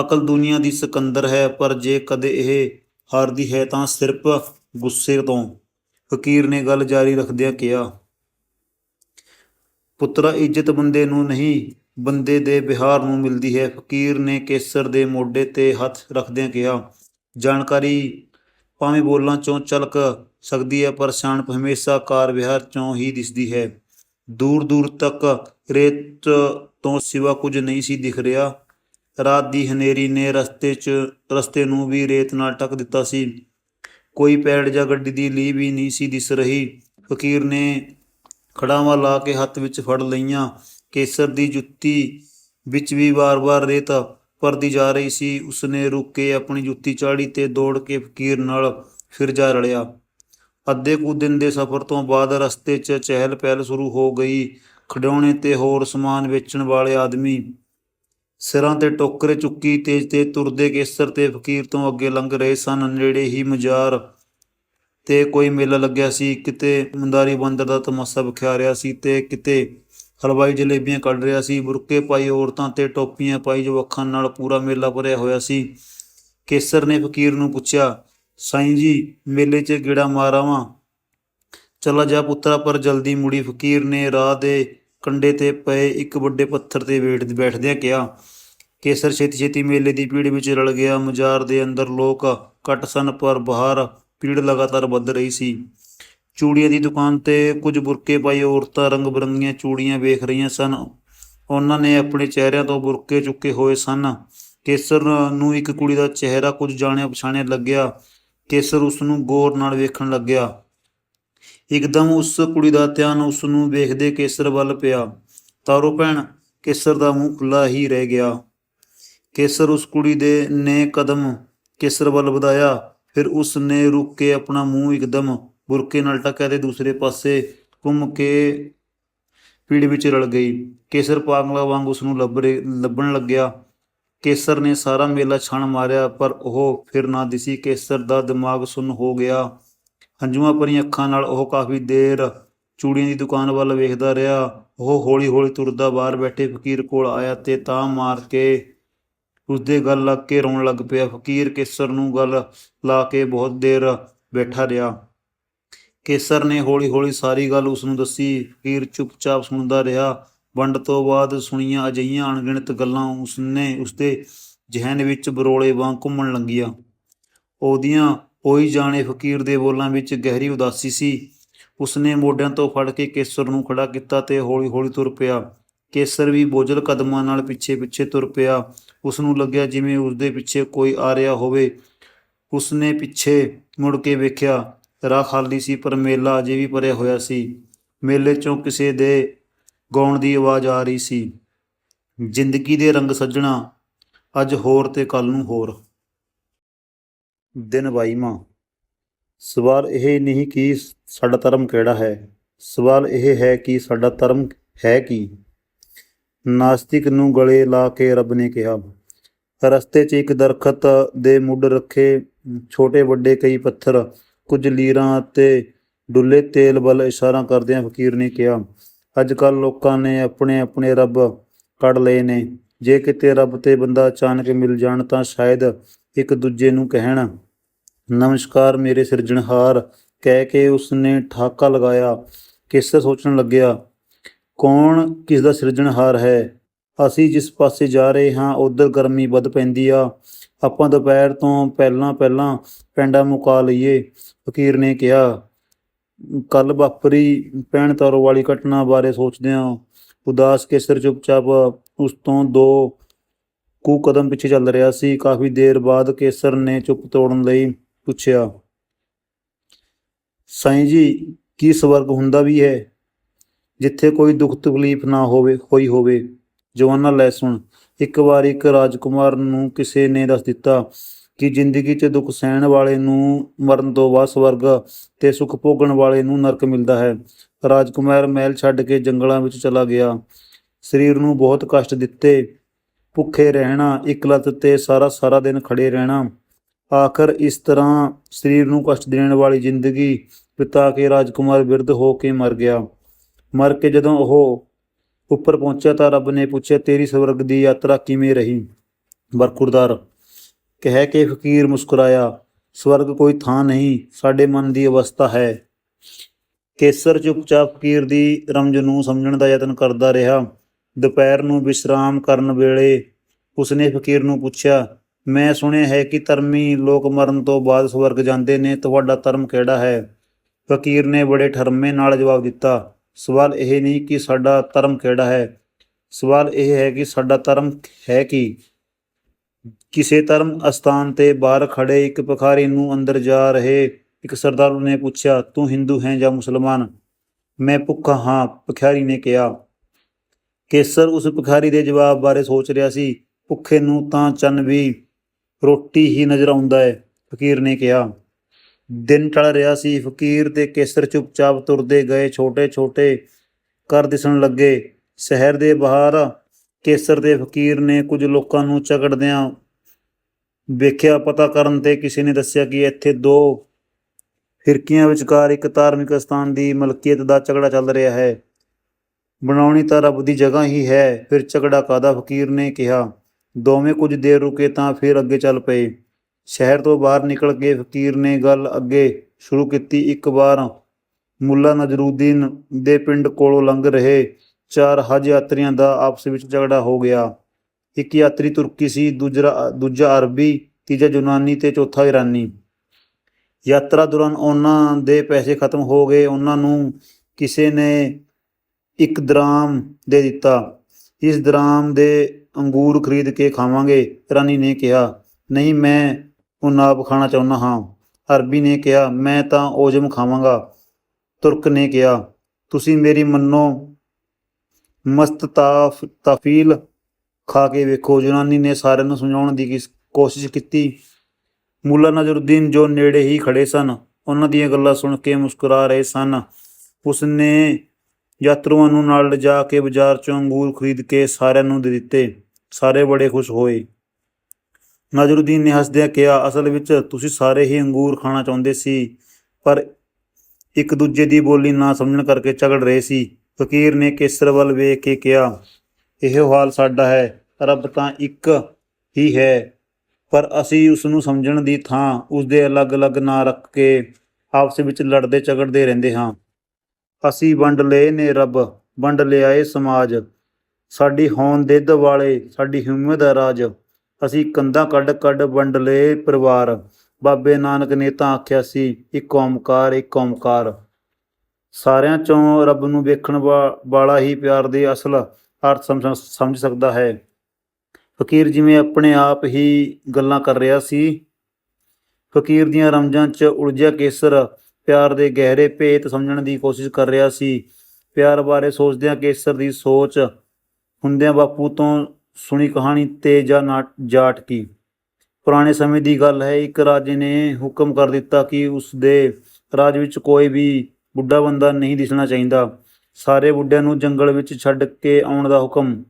ਅਕਲ ਦੁਨੀਆ ਦੀ ਸਿਕੰਦਰ ਹੈ, ਪਰ ਜੇ ਕਦੇ ਇਹ ਹਾਰਦੀ ਹੈ ਤਾਂ ਸਿਰਫ ਗੁੱਸੇ ਤੋਂ। ਫਕੀਰ ਨੇ ਗੱਲ ਜਾਰੀ ਰੱਖਦਿਆਂ ਕਿਹਾ ਪੁੱਤਰਾ ਇੱਜ਼ਤ ਬੰਦੇ ਨੂੰ ਨਹੀਂ, ਬੰਦੇ ਦੇ ਵਿਹਾਰ ਨੂੰ ਮਿਲਦੀ ਹੈ। ਫਕੀਰ ਨੇ ਕੇਸਰ ਦੇ ਮੋਢੇ ਤੇ ਹੱਥ ਰੱਖਦਿਆਂ ਕਿਹਾ, ਜਾਣਕਾਰੀ ਭਾਵੇਂ ਬੋਲਾਂ ਚੋਂ ਚਲਕ ਸਕਦੀ ਹੈ, ਪਰ ਸਿਆਣਪ ਹਮੇਸ਼ਾ ਕਾਰ ਵਿਹਾਰ ਚੋਂ ਹੀ ਦਿਸਦੀ ਹੈ। ਦੂਰ ਦੂਰ ਤੱਕ ਰੇਤ ਤੋਂ ਸਿਵਾ ਕੁਝ ਨਹੀਂ ਸੀ ਦਿਖ ਰਿਹਾ। ਰਾਤ ਦੀ ਹਨੇਰੀ ਨੇ ਰਸਤੇ 'ਚ, ਰਸਤੇ ਨੂੰ ਵੀ ਰੇਤ ਨਾਲ ਢੱਕ ਦਿੱਤਾ ਸੀ। ਕੋਈ ਪੈੜ ਜਾਂ ਗੱਡੀ ਦੀ ਲੀ ਵੀ ਨਹੀਂ ਸੀ ਦਿਸ ਰਹੀ। ਫਕੀਰ ਨੇ ਖੜਾਵਾਂ ਲਾ ਕੇ ਹੱਥ ਵਿੱਚ ਫੜ ਲਈਆਂ। ਕੇਸਰ ਦੀ ਜੁੱਤੀ ਵਿੱਚ ਵੀ ਵਾਰ-ਵਾਰ ਰੇਤ ਭਰਦੀ ਜਾ ਰਹੀ ਸੀ। ਉਸਨੇ ਰੁਕ ਕੇ ਆਪਣੀ ਜੁੱਤੀ ਚਾੜੀ ਤੇ ਦੌੜ ਕੇ ਫਕੀਰ ਨਾਲ ਫਿਰ ਜਾ ਰਲਿਆ। ਅੱਧੇ ਕੁ ਦਿਨ ਦੇ ਸਫ਼ਰ ਤੋਂ ਬਾਅਦ ਰਸਤੇ 'ਚ ਚਹਿਲ ਪਹਿਲ ਸ਼ੁਰੂ ਹੋ ਗਈ। ਖਿਡੌਣੇ ਤੇ ਹੋਰ ਸਮਾਨ ਵੇਚਣ ਵਾਲੇ ਆਦਮੀ ਸਿਰਾਂ ਤੇ ਟੋਕਰੇ ਚੁੱਕੀ ਤੇਜ਼ ਤੇ ਤੁਰਦੇ ਕੇਸਰ ਤੇ ਫਕੀਰ ਤੋਂ ਅੱਗੇ ਲੰਘ ਰਹੇ ਸਨ। ਨੇੜੇ ਹੀ ਮਜ਼ਾਰ ਤੇ ਕੋਈ ਮੇਲਾ ਲੱਗਿਆ ਸੀ, ਕਿਤੇ ਮੰਦਾਰੀ ਬੰਦਰ ਦਾ ਤਮਾਸ਼ਾ ਵਿਖਾ ਰਿਹਾ ਸੀ ਤੇ ਕਿਤੇ ਹਲਵਾਈ ਜਲੇਬੀਆਂ ਕੱਢ ਰਿਹਾ ਸੀ, ਬੁਰਕੇ ਪਾਈ ਔਰਤਾਂ ਤੇ ਟੋਪੀਆਂ ਪਾਈ ਜੋ ਅੱਖਾਂ ਨਾਲ ਪੂਰਾ ਮੇਲਾ ਭਰਿਆ ਹੋਇਆ ਸੀ। ਕੇਸਰ ਨੇ ਫਕੀਰ ਨੂੰ ਪੁੱਛਿਆ, ਸਾਈਂ ਜੀ, ਮੇਲੇ 'ਚ ਗੇੜਾ ਮਾਰਾਵਾਂ ਚਲਾ ਜਾ ਪੁੱਤਰਾ, ਪਰ ਜਲਦੀ ਮੁੜੀ। ਫਕੀਰ ਨੇ ਰਾਹ ਦੇ ਕੰਡੇ ਤੇ ਪਏ ਇੱਕ ਵੱਡੇ ਪੱਥਰ ਤੇ ਬੈਠ ਬੈਠਦਿਆਂ ਕਿਹਾ, ਕੇਸਰ ਛੇਤੀ ਛੇਤੀ ਮੇਲੇ ਦੀ ਭੀੜ ਵਿੱਚ ਰਲ ਗਿਆ। ਮਜ਼ਾਰ ਦੇ ਅੰਦਰ ਲੋਕ ਘੱਟ ਸਨ, ਪਰ ਬਾਹਰ ਭੀੜ ਲਗਾਤਾਰ ਵੱਧ ਰਹੀ ਸੀ। ਚੂੜੀਆਂ ਦੀ ਦੁਕਾਨ ਤੇ ਕੁਝ ਬੁਰਕੇ ਪਾਈ ਔਰਤਾਂ ਰੰਗ ਬਰੰਗੀਆਂ ਚੂੜੀਆਂ ਵੇਖ ਰਹੀਆਂ ਸਨ। ਉਹਨਾਂ ਨੇ ਆਪਣੇ ਚਿਹਰਿਆਂ ਤੋਂ ਬੁਰਕੇ ਚੁੱਕੇ ਹੋਏ ਸਨ। ਕੇਸਰ ਨੂੰ ਇੱਕ ਕੁੜੀ ਦਾ ਚਿਹਰਾ ਕੁਝ ਜਾਣਿਆ ਪਛਾਣਿਆ ਲੱਗਿਆ। ਕੇਸਰ ਉਸ ਨੂੰ ਗੌਰ ਨਾਲ ਵੇਖਣ ਲੱਗਿਆ। ਇੱਕਦਮ ਉਸ ਕੁੜੀ ਦਾ ਧਿਆਨ ਉਸ ਨੂੰ ਵੇਖਦੇ ਕੇਸਰ ਵੱਲ ਪਿਆ। ਤਾਰੋ ਭੈਣ, ਕੇਸਰ ਦਾ ਮੂੰਹ ਖੁੱਲਾ ਹੀ ਰਹਿ ਗਿਆ। ਕੇਸਰ ਉਸ ਕੁੜੀ ਦੇ ਨੇ ਕਦਮ ਕੇਸਰ ਵੱਲ ਵਧਾਇਆ। ਫਿਰ ਉਸ ਨੇ ਰੁਕ ਕੇ ਆਪਣਾ ਮੂੰਹ ਇੱਕਦਮ ਬੁਰਕੇ ਨਾਲ ਟਕਿਆ ਤੇ ਦੂਸਰੇ ਪਾਸੇ ਘੁੰਮ ਕੇ ਪੀੜ ਵਿੱਚ ਰਲ ਗਈ। ਕੇਸਰ ਪਾਗਲਾ ਵਾਂਗ ਉਸ ਨੂੰ ਲੱਭ ਰਹੇ- ਲੱਭਣ ਲੱਗਿਆ। ਕੇਸਰ ਨੇ ਸਾਰਾ ਮੇਲਾ ਛਣ ਮਾਰਿਆ, ਪਰ ਉਹ ਫਿਰ ਨਾ ਦਿਸੀ। ਕੇਸਰ ਦਾ ਦਿਮਾਗ ਸੁੰਨ ਹੋ ਗਿਆ। ਹੰਝੂਆਂ ਭਰੀਆਂ ਅੱਖਾਂ ਨਾਲ ਉਹ ਕਾਫੀ ਦੇਰ ਚੂੜੀਆਂ ਦੀ ਦੁਕਾਨ ਵੱਲ ਵੇਖਦਾ ਰਿਹਾ। ਉਹ ਹੌਲੀ-ਹੌਲੀ ਤੁਰਦਾ ਬਾਹਰ ਬੈਠੇ ਫਕੀਰ ਕੋਲ ਆਇਆ ਤੇ ਤਾਂ ਮਾਰ ਕੇ ਉਸਦੇ ਗੱਲ ਲੱਗ ਕੇ ਰੋਣ ਲੱਗ ਪਿਆ। ਫਕੀਰ ਕੇਸਰ ਨੂੰ ਗੱਲ ਲਾ ਕੇ ਬਹੁਤ ਦੇਰ ਬੈਠਾ ਰਿਹਾ। ਕੇਸਰ ਨੇ ਹੌਲੀ-ਹੌਲੀ ਸਾਰੀ ਗੱਲ ਉਸ ਨੂੰ ਦੱਸੀ। ਫਕੀਰ ਚੁੱਪਚਾਪ ਸੁਣਦਾ ਰਿਹਾ। ਵੰਡ ਤੋਂ ਬਾਅਦ ਸੁਣੀਆਂ ਅਜਿਹੀਆਂ ਅਣਗਿਣਤ ਗੱਲਾਂ ਉਸਨੇ ਉਸਦੇ ਜ਼ਿਹਨ ਵਿੱਚ ਬਰੋਲੇ ਵਾਂਗ ਘੁੰਮਣ ਲੱਗੀਆਂ। ਉਹਦੀਆਂ ਉਹੀ ਜਾਣੇ ਫਕੀਰ ਦੇ ਬੋਲਾਂ ਵਿੱਚ ਗਹਿਰੀ ਉਦਾਸੀ ਸੀ। ਉਸਨੇ ਮੋਢਿਆਂ ਤੋਂ ਫੜ ਕੇ ਕੇਸਰ ਨੂੰ ਖੜਾ ਕੀਤਾ ਤੇ ਹੌਲੀ-ਹੌਲੀ ਤੁਰ ਪਿਆ। ਕੇਸਰ ਵੀ ਬੋਝਲ ਕਦਮਾਂ ਨਾਲ ਪਿੱਛੇ-ਪਿੱਛੇ ਤੁਰ ਪਿਆ। ਉਸ ਨੂੰ ਲੱਗਿਆ ਜਿਵੇਂ ਉਸਦੇ ਪਿੱਛੇ ਕੋਈ ਆ ਰਿਹਾ ਹੋਵੇ। ਉਸਨੇ ਪਿੱਛੇ ਮੁੜ ਕੇ ਵੇਖਿਆ, ਰਾਹ ਖਾਲੀ ਸੀ ਪਰ ਮੇਲਾ ਅਜੇ ਵੀ ਭਰਿਆ ਹੋਇਆ ਸੀ। ਮੇਲੇ 'ਚੋਂ ਕਿਸੇ ਦੇ ਗਾਉਣ ਦੀ ਆਵਾਜ਼ ਆ ਰਹੀ ਸੀ। ਜ਼ਿੰਦਗੀ ਦੇ ਰੰਗ ਸੱਜਣਾ, ਅੱਜ ਹੋਰ ਤੇ ਕੱਲ ਨੂੰ ਹੋਰ। ਦਿਨ ਬਾਈਵਾਂ। ਸਵਾਲ ਇਹ ਨਹੀਂ ਕਿ ਸਾਡਾ ਧਰਮ ਕਿਹੜਾ ਹੈ? ਸਵਾਲ ਇਹ ਹੈ ਕਿ ਸਾਡਾ ਧਰਮ ਹੈ ਕੀ? ਨਾਸਤਿਕ ਨੂੰ ਗਲੇ ਲਾ ਕੇ ਰੱਬ ਨੇ ਕਿਹਾ, ਰਸਤੇ 'ਚ ਇੱਕ ਦਰਖਤ ਦੇ ਮੁੱਢ ਰੱਖੇ, ਛੋਟੇ ਵੱਡੇ ਕਈ ਪੱਥਰ, ਕੁਝ ਲੀਰਾਂ ਅਤੇ ਡੁੱਲੇ ਤੇਲ ਵੱਲ ਇਸ਼ਾਰਾ ਕਰਦਿਆਂ ਫਕੀਰ ਨੇ ਕਿਹਾ ਅੱਜ ਕੱਲ ਲੋਕਾਂ ਨੇ ਆਪਣੇ ਆਪਣੇ ਰੱਬ ਕੱਢ ਲਏ ਨੇ, ਜੇ ਕਿਤੇ ਰੱਬ ਤੇ ਬੰਦਾ ਅਚਾਨਕ ਮਿਲ ਜਾਣ ਤਾਂ ਸ਼ਾਇਦ ਇੱਕ ਦੂਜੇ ਨੂੰ ਕਹਿਣ। ਨਮਸਕਾਰ ਮੇਰੇ ਸਿਰਜਣਹਾਰ, ਕਹਿ ਕੇ ਉਸਨੇ ਠਾਕਾ ਲਗਾਇਆ ਕੇਸਰ ਸੋਚਣ ਲੱਗਿਆ ਕੌਣ ਕਿਸ ਦਾ ਸਿਰਜਣਹਾਰ ਹੈ? ਅਸੀਂ ਜਿਸ ਪਾਸੇ ਜਾ ਰਹੇ ਹਾਂ, ਉਧਰ ਗਰਮੀ ਵੱਧ ਪੈਂਦੀ ਆ। ਆਪਾਂ ਦੁਪਹਿਰ ਤੋਂ ਪਹਿਲਾਂ ਪਹਿਲਾਂ ਪੈਂਡਾ ਮੁਕਾ ਲਈਏ, ਫਕੀਰ ਨੇ ਕਿਹਾ। ਕੱਲ ਵਾਪਰੀ ਪੈਣ ਤਾਰੋ ਵਾਲੀ ਘਟਨਾ ਬਾਰੇ ਸੋਚਦਿਆਂ ਉਦਾਸ ਕੇਸਰ ਚੁੱਪਚਾਪ ਉਸ ਤੋਂ ਦੋ ਕੁ ਕਦਮ ਪਿੱਛੇ ਚੱਲ ਰਿਹਾ ਸੀ। ਕਾਫੀ ਦੇਰ ਬਾਅਦ ਕੇਸਰ ਨੇ ਚੁੱਪ ਤੋੜਨ ਲਈ ਪੁੱਛਿਆ, ਸਾਈਂ ਜੀ, ਕੀ ਸਵਰਗ ਹੁੰਦਾ ਵੀ ਹੈ? ਜਿੱਥੇ ਕੋਈ ਦੁੱਖ ਤਕਲੀਫ ਨਾ ਹੋਵੇ, ਹੋਈ ਹੋਵੇ। ਜਵਾਨਾ ਲੈ ਸੁਣ। ਇੱਕ ਵਾਰ ਇੱਕ ਰਾਜਕੁਮਾਰ ਨੂੰ ਕਿਸੇ ਨੇ ਦੱਸ ਦਿੱਤਾ ਕਿ ਜ਼ਿੰਦਗੀ 'ਚ ਦੁੱਖ ਸਹਿਣ ਵਾਲੇ ਨੂੰ ਮਰਨ ਤੋਂ ਬਾਅਦ ਸਵਰਗ ਤੇ ਸੁੱਖ ਭੋਗਣ ਵਾਲੇ ਨੂੰ ਨਰਕ ਮਿਲਦਾ ਹੈ। ਰਾਜਕੁਮਾਰ ਮਹਿਲ ਛੱਡ ਕੇ ਜੰਗਲਾਂ ਵਿੱਚ ਚਲਾ ਗਿਆ। ਸਰੀਰ ਨੂੰ ਬਹੁਤ ਕਸ਼ਟ ਦਿੱਤੇ। ਭੁੱਖੇ ਰਹਿਣਾ, ਇਕਲਤ ਤੇ ਸਾਰਾ ਸਾਰਾ ਦਿਨ ਖੜੇ ਰਹਿਣਾ। ਆਖਰ ਇਸ ਤਰ੍ਹਾਂ ਸਰੀਰ ਨੂੰ ਕਸ਼ਟ ਦੇਣ ਵਾਲੀ ਜ਼ਿੰਦਗੀ ਬਿਤਾ ਕੇ ਰਾਜਕੁਮਾਰ ਬਿਰਧ ਹੋ ਕੇ ਮਰ ਗਿਆ। ਮਰ ਕੇ ਜਦੋਂ ਉਹ ਉੱਪਰ ਪਹੁੰਚਿਆ ਤਾਂ ਰੱਬ ਨੇ ਪੁੱਛਿਆ, ਤੇਰੀ ਸਵਰਗ ਦੀ ਯਾਤਰਾ ਕਿਵੇਂ ਰਹੀ? ਬਰਖੁਰਦਾਰ ਕਹਿ ਕੇ ਫਕੀਰ ਮੁਸਕਰਾਇਆ, ਸਵਰਗ ਕੋਈ ਥਾਂ ਨਹੀਂ, ਸਾਡੇ ਮਨ ਦੀ ਅਵਸਥਾ ਹੈ। ਕੇਸਰ ਚੁੱਪਚਾਪ ਫਕੀਰ ਦੀ ਰਮਜ ਨੂੰ ਸਮਝਣ ਦਾ ਯਤਨ ਕਰਦਾ ਰਿਹਾ। ਦੁਪਹਿਰ ਨੂੰ ਵਿਸ਼ਰਾਮ ਕਰਨ ਵੇਲੇ ਉਸਨੇ ਫਕੀਰ ਨੂੰ ਪੁੱਛਿਆ, ਮੈਂ ਸੁਣਿਆ ਹੈ ਕਿ ਧਰਮੀ ਲੋਕ ਮਰਨ ਤੋਂ ਬਾਅਦ ਸਵਰਗ ਜਾਂਦੇ ਨੇ, ਤੁਹਾਡਾ ਧਰਮ ਕਿਹੜਾ ਹੈ? ਫਕੀਰ ਨੇ ਬੜੇ ਠਰਮੇ ਨਾਲ ਜਵਾਬ ਦਿੱਤਾ ਸਵਾਲ ਇਹ ਨਹੀਂ ਕਿ ਸਾਡਾ ਧਰਮ ਕਿਹੜਾ ਹੈ। ਸਵਾਲ ਇਹ ਹੈ ਕਿ ਸਾਡਾ ਧਰਮ ਹੈ ਕੀ। ਕਿਸੇ ਧਰਮ ਅਸਥਾਨ ਤੇ ਬਾਹਰ ਖੜੇ ਇੱਕ ਭਿਖਾਰੀ ਨੂੰ ਅੰਦਰ ਜਾ ਰਹੇ ਇੱਕ ਸਰਦਾਰ ਨੇ ਪੁੱਛਿਆ, ਤੂੰ ਹਿੰਦੂ ਹੈ ਜਾਂ ਮੁਸਲਮਾਨ? ਮੈਂ ਭੁੱਖਾ ਹਾਂ, ਭਿਖਾਰੀ ਨੇ ਕਿਹਾ। ਕੇਸਰ ਉਸ ਭਿਖਾਰੀ ਦੇ ਜਵਾਬ ਬਾਰੇ ਸੋਚ ਰਿਹਾ ਸੀ। ਭੁੱਖੇ ਨੂੰ ਤਾਂ ਚੰਨ ਵੀ ਰੋਟੀ ਹੀ ਨਜ਼ਰ ਆਉਂਦਾ ਹੈ, ਫਕੀਰ ਨੇ ਕਿਹਾ। ਦਿਨ ਟਲ ਰਿਹਾ ਸੀ। ਫਕੀਰ ਤੇ ਕੇਸਰ ਚੁੱਪਚਾਪ ਤੁਰਦੇ ਗਏ, ਛੋਟੇ ਛੋਟੇ ਘਰ ਦਿਸਣ ਲੱਗੇ। ਸ਼ਹਿਰ ਦੇ ਬਾਹਰ ਕੇਸਰ ਦੇ ਫਕੀਰ ਨੇ ਕੁਝ ਲੋਕਾਂ ਨੂੰ ਝਗੜਦਿਆਂ ਵੇਖਿਆ। ਪਤਾ ਕਰਨ ਤੇ ਕਿਸੇ ਨੇ ਦੱਸਿਆ ਕਿ ਇੱਥੇ ਦੋ ਫਿਰਕੀਆਂ ਵਿਚਕਾਰ ਇੱਕ ਧਾਰਮਿਕ ਸਥਾਨ ਦੀ ਮਲਕੀਅਤ ਦਾ ਝਗੜਾ ਚੱਲ ਰਿਹਾ ਹੈ। ਬਣਾਉਣੀ ਤਾਂ ਰੱਬ ਦੀ ਜਗ੍ਹਾ ਹੀ ਹੈ, ਫਿਰ ਝਗੜਾ ਕਾਦਾ ਫਕੀਰ ਨੇ ਕਿਹਾ, ਦੋਵੇਂ ਕੁਝ ਦੇਰ ਰੁਕੇ ਤਾਂ ਫਿਰ ਅੱਗੇ ਚੱਲ ਪਏ। ਸ਼ਹਿਰ ਤੋਂ ਬਾਹਰ ਨਿਕਲ ਕੇ ਫਕੀਰ ਨੇ ਗੱਲ ਅੱਗੇ ਸ਼ੁਰੂ ਕੀਤੀ। ਇੱਕ ਵਾਰ ਮੁੱਲਾ ਨਜਰੂਦੀਨ ਦੇ ਪਿੰਡ ਕੋਲੋਂ ਲੰਘ ਰਹੇ ਚਾਰ ਹਜ ਯਾਤਰੀਆਂ ਦਾ ਆਪਸ ਵਿੱਚ ਝਗੜਾ ਹੋ ਗਿਆ। ਇੱਕ ਯਾਤਰੀ ਤੁਰਕੀ ਸੀ ਦੂਜਾ ਦੂਜਾ ਅਰਬੀ, ਤੀਜਾ ਯੂਨਾਨੀ ਤੇ ਚੌਥਾ ਇਰਾਨੀ। ਯਾਤਰਾ ਦੌਰਾਨ ਉਹਨਾਂ ਦੇ ਪੈਸੇ ਖਤਮ ਹੋ ਗਏ। ਉਹਨਾਂ ਨੂੰ ਕਿਸੇ ਨੇ ਇੱਕ ਦਰਾਮ ਦੇ ਦਿੱਤਾ। ਇਸ ਦਰਾਮ ਦੇ ਅੰਗੂਰ ਖਰੀਦ ਕੇ ਖਾਵਾਂਗੇ, ਇਰਾਨੀ ਨੇ ਕਿਹਾ। ਨਹੀਂ, ਮੈਂ ਉਨਾਬ ਖਾਣਾ ਚਾਹੁੰਦਾ ਹਾਂ। ਅਰਬੀ ਨੇ ਕਿਹਾ, ਮੈਂ ਤਾਂ ਓਜਮ ਖਾਵਾਂਗਾ। ਤੁਰਕ ਨੇ ਕਿਹਾ, ਤੁਸੀਂ ਮੇਰੀ ਮੰਨੋ, ਮਸਤ ਤਾਫ, ਤਫੀਲ ਖਾ ਕੇ ਵੇਖੋ। ਯੂਨਾਨੀ ਨੇ ਸਾਰਿਆਂ ਨੂੰ ਸਮਝਾਉਣ ਦੀ ਕਿਸ- ਕੋਸ਼ਿਸ਼ ਕੀਤੀ। ਮੁੱਲਾ ਨਜ਼ਰੁੱਦੀਨ ਜੋ ਨੇੜੇ ਹੀ ਖੜੇ ਸਨ, ਉਹਨਾਂ ਦੀਆਂ ਗੱਲਾਂ ਸੁਣ ਕੇ ਮੁਸਕਰਾ ਰਹੇ ਸਨ। ਉਸਨੇ ਯਾਤਰੂਆਂ ਨੂੰ ਨਾਲ ਲਿਜਾ ਕੇ ਬਾਜ਼ਾਰ ਚੋਂ ਅੰਗੂਰ ਖਰੀਦ ਕੇ ਸਾਰਿਆਂ ਨੂੰ ਦੇ ਦਿੱਤੇ। ਸਾਰੇ ਬੜੇ ਖੁਸ਼ ਹੋਏ। ਨਜ਼ਰੁੱਦੀਨ ਨੇ ਹੱਸਦਿਆਂ ਕਿਹਾ, ਅਸਲ ਵਿੱਚ ਤੁਸੀਂ ਸਾਰੇ ਹੀ ਅੰਗੂਰ ਖਾਣਾ ਚਾਹੁੰਦੇ ਸੀ, ਪਰ ਇੱਕ ਦੂਜੇ ਦੀ ਬੋਲੀ ਨਾ ਸਮਝਣ ਕਰਕੇ ਝਗੜ ਰਹੇ ਸੀ। ਫਕੀਰ ਨੇ ਕੇਸਰ ਵੱਲ ਵੇਖ ਕੇ ਕਿਹਾ, ਇਹੋ ਹਾਲ ਸਾਡਾ ਹੈ, ਰੱਬ ਤਾਂ ਇੱਕ ਹੀ ਹੈ, ਪਰ ਅਸੀਂ ਉਸ ਨੂੰ ਸਮਝਣ ਦੀ ਥਾਂ ਉਸ ਦੇ ਅਲੱਗ-ਅਲੱਗ ਨਾਂ ਰੱਖ ਕੇ ਆਪਸ ਵਿੱਚ ਲੜਦੇ ਝਗੜਦੇ ਰਹਿੰਦੇ ਹਾਂ। ਅਸੀਂ ਵੰਡ ਲਏ ਨੇ ਰੱਬ, ਵੰਡ ਲਿਆਏ ਸਮਾਜ। ਸਾਡੀ ਹੋਂਦ ਦੇ ਵਾਲੇ, ਸਾਡੀ ਹਿੰਮਤ ਦਾ ਰਾਜ। ਅਸੀਂ ਕੰਧਾਂ ਕੱਢ ਕੱਢ ਵੰਡ ਲਏ ਪਰਿਵਾਰ। ਬਾਬੇ ਨਾਨਕ ਨੇ ਤਾਂ ਆਖਿਆ ਸੀ, ਇੱਕ ਓਮਕਾਰ ਇੱਕ ਓਮਕਾਰ। ਸਾਰਿਆਂ ਚੋਂ ਰੱਬ ਨੂੰ ਵੇਖਣ ਵਾਲਾ ਹੀ ਪਿਆਰ ਦੇ ਅਸਲ ਅਰਥ ਸਮਝ ਸਕਦਾ ਹੈ। ਫਕੀਰ ਜਿਵੇਂ ਆਪਣੇ ਆਪ ਹੀ ਗੱਲਾਂ ਕਰ ਰਿਹਾ ਸੀ। ਫਕੀਰ ਦੀਆਂ ਰਮਜ਼ਾਂ 'ਚ ਉਲਝਿਆ ਕੇਸਰ, ਪਿਆਰ ਦੇ ਗਹਿਰੇ ਭੇਤ ਸਮਝਣ ਦੀ ਕੋਸ਼ਿਸ਼ ਕਰ ਰਿਹਾ ਸੀ। ਪਿਆਰ ਬਾਰੇ ਸੋਚਦਿਆਂ ਕੇਸਰ ਦੀ ਸੋਚ ਹੁੰਦਿਆਂ ਬਾਪੂ ਤੋਂ ਸੁਣੀ ਕਹਾਣੀ ਤੇ ਜਾਂ ਨਾ ਜਾਟ ਕੀ? ਪੁਰਾਣੇ ਸਮੇਂ ਦੀ ਗੱਲ ਹੈ, ਇੱਕ ਰਾਜੇ ਨੇ ਹੁਕਮ ਕਰ ਦਿੱਤਾ ਕਿ ਉਸ ਦੇ ਰਾਜ ਵਿੱਚ ਕੋਈ ਵੀ ਬੁੱਢਾ ਬੰਦਾ ਨਹੀਂ ਦਿਸਣਾ ਚਾਹੀਦਾ। ਸਾਰੇ ਬੁੱਢਿਆਂ ਨੂੰ ਜੰਗਲ ਵਿੱਚ ਛੱਡ ਕੇ ਆਉਣ ਦਾ ਹੁਕਮ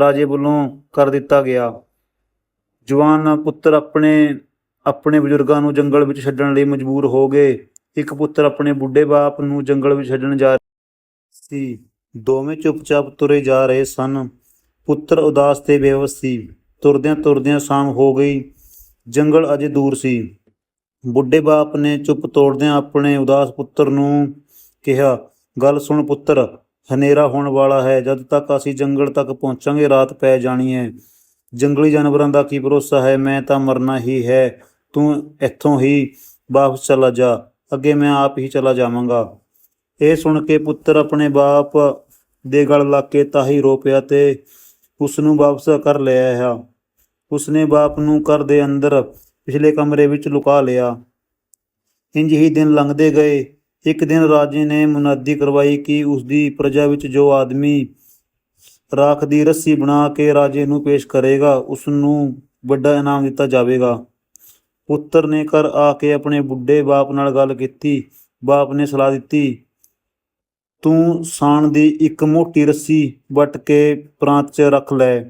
ਰਾਜੇ ਵੱਲੋਂ ਕਰ ਦਿੱਤਾ ਗਿਆ। ਜਵਾਨ ਪੁੱਤਰ ਆਪਣੇ ਆਪਣੇ ਬਜ਼ੁਰਗਾਂ ਨੂੰ ਜੰਗਲ ਵਿੱਚ ਛੱਡਣ ਲਈ ਮਜਬੂਰ ਹੋ ਗਏ। ਇੱਕ ਪੁੱਤਰ ਆਪਣੇ ਬੁੱਢੇ ਬਾਪ ਨੂੰ ਜੰਗਲ ਵਿੱਚ ਛੱਡਣ ਜਾ ਸੀ। ਦੋਵੇਂ ਚੁੱਪਚਾਪ ਤੁਰੇ ਜਾ ਰਹੇ ਸਨ। ਪੁੱਤਰ ਉਦਾਸ ਤੇ ਬੇਵਸ ਸੀ। ਤੁਰਦਿਆਂ ਤੁਰਦਿਆਂ ਸ਼ਾਮ ਹੋ ਗਈ। ਜੰਗਲ ਅਜੇ ਦੂਰ ਸੀ। ਬੁੱਢੇ ਬਾਪ ਨੇ ਚੁੱਪ ਤੋੜਦਿਆਂ ਆਪਣੇ ਉਦਾਸ ਪੁੱਤਰ ਨੂੰ ਕਿਹਾ, ਗੱਲ ਸੁਣ ਪੁੱਤਰ, ਹਨੇਰਾ ਹੋਣ ਵਾਲਾ ਹੈ। ਜਦ ਤੱਕ ਅਸੀਂ ਜੰਗਲ ਤੱਕ ਪਹੁੰਚਾਂਗੇ, ਰਾਤ ਪੈ ਜਾਣੀ ਹੈ। ਜੰਗਲੀ ਜਾਨਵਰਾਂ ਦਾ ਕੀ ਭਰੋਸਾ ਹੈ? ਮੈਂ ਤਾਂ ਮਰਨਾ ਹੀ ਹੈ। ਤੂੰ ਇੱਥੋਂ ਹੀ ਵਾਪਸ ਚਲਾ ਜਾ। ਅੱਗੇ ਮੈਂ ਆਪ ਹੀ ਚਲਾ ਜਾਵਾਂਗਾ। ਇਹ ਸੁਣ ਕੇ ਪੁੱਤਰ ਆਪਣੇ ਬਾਪ ਦੇ ਗਲ ਲੱਗ ਕੇ ਤਾਹੀ ਰੋ ਪਿਆ ਤੇ ਉਸ ਨੂੰ ਵਾਪਸ ਕਰ ਲਿਆ ਆ ਉਸਨੇ ਬਾਪ ਨੂੰ ਘਰ ਦੇ ਅੰਦਰ ਪਿਛਲੇ ਕਮਰੇ ਵਿੱਚ ਲੁਕਾ ਲਿਆ। ਇੰਜ ਹੀ ਦਿਨ ਲੰਘਦੇ ਗਏ। ਇੱਕ ਦਿਨ ਰਾਜੇ ਨੇ ਮੁਨਾਦੀ ਕਰਵਾਈ ਕਿ ਉਸ ਦੀ ਪ੍ਰਜਾ ਵਿੱਚ ਜੋ ਆਦਮੀ ਰਾਖ ਦੀ ਰੱਸੀ ਬਣਾ ਕੇ ਰਾਜੇ ਨੂੰ ਪੇਸ਼ ਕਰੇਗਾ ਉਸ ਨੂੰ ਵੱਡਾ ਇਨਾਮ ਦਿੱਤਾ ਜਾਵੇਗਾ। ਪੁੱਤਰ ਨੇ ਘਰ ਆ ਕੇ ਆਪਣੇ ਬੁੱਢੇ ਬਾਪ ਨਾਲ ਗੱਲ ਕੀਤੀ। ਬਾਪ ਨੇ ਸਲਾਹ ਦਿੱਤੀ ਤੂੰ ਸਾਣ ਦੀ ਇੱਕ ਮੋਟੀ ਰੱਸੀ ਵੱਟ ਕੇ ਪ੍ਰਾਂਤ 'ਚ ਰੱਖ ਲੈ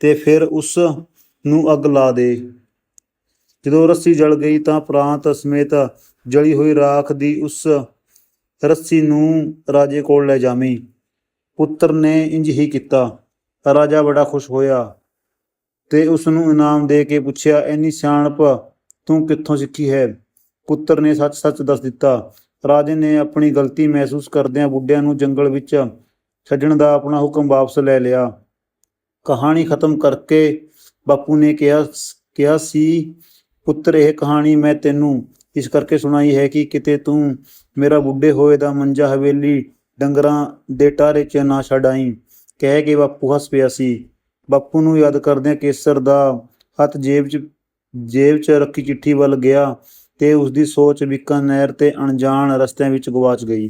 ਤੇ ਫਿਰ ਉਸ ਨੂੰ ਅੱਗ ਲਾ ਦੇ। ਜਦੋਂ ਰੱਸੀ ਜਲ ਗਈ ਤਾਂ ਪ੍ਰਾਂਤ ਸਮੇਤ ਜਲੀ ਹੋਈ ਰਾਖ ਦੀ ਉਸ ਰੱਸੀ ਨੂੰ ਰਾਜੇ ਕੋਲ ਲੈ ਜਾਵੀਂ। ਪੁੱਤਰ ਨੇ ਇੰਜ ਹੀ ਕੀਤਾ। ਰਾਜਾ ਬੜਾ ਖੁਸ਼ ਹੋਇਆ ਤੇ ਉਸ ਨੂੰ ਇਨਾਮ ਦੇ ਕੇ ਪੁੱਛਿਆ ਐਨੀ ਸਿਆਣਪ ਤੂੰ ਕਿੱਥੋਂ ਸਿੱਖੀ ਹੈ? ਪੁੱਤਰ ਨੇ ਸੱਚ-ਸੱਚ ਦੱਸ ਦਿੱਤਾ ਰਾਜੇ ਨੇ ਆਪਣੀ ਗਲਤੀ ਮਹਿਸੂਸ ਕਰਦਿਆਂ ਬੁੱਢਿਆਂ ਨੂੰ ਜੰਗਲ ਵਿੱਚ ਛੱਡਣ ਦਾ ਆਪਣਾ ਹੁਕਮ ਵਾਪਸ ਲੈ ਲਿਆ। ਕਹਾਣੀ ਖਤਮ ਕਰਕੇ ਬਾਪੂ ਨੇ ਕਿਹਾ ਕਿਹਾ ਸੀ, ਪੁੱਤਰ, ਇਹ ਕਹਾਣੀ ਮੈਂ ਤੈਨੂੰ ਇਸ ਕਰਕੇ ਸੁਣਾਈ ਹੈ ਕਿ ਕਿਤੇ ਤੂੰ ਮੇਰਾ ਬੁੱਢੇ ਹੋਏ ਦਾ ਮੰਜਾ ਹਵੇਲੀ ਡੰਗਰਾਂ ਦੇ ਟਾਰੇ 'ਚ ਨਾ ਛੱਡ ਆਈਂ। ਕਹਿ ਕੇ ਬਾਪੂ ਹੱਸ ਪਿਆ ਸੀ। ਬਾਪੂ ਨੂੰ ਯਾਦ ਕਰਦਿਆਂ ਕੇਸਰ ਦਾ ਹੱਥ ਜੇਬ 'ਚ ਜੇਬ 'ਚ ਰੱਖੀ ਚਿੱਠੀ ਵੱਲ ਗਿਆ। ਤੇ ਉਸ ਦੀ ਸੋਚ ਬੀਕਾਨੇਰ ਤੇ ਅਣਜਾਣ ਰਸਤਿਆਂ ਵਿੱਚ ਗਵਾਚ ਗਈ।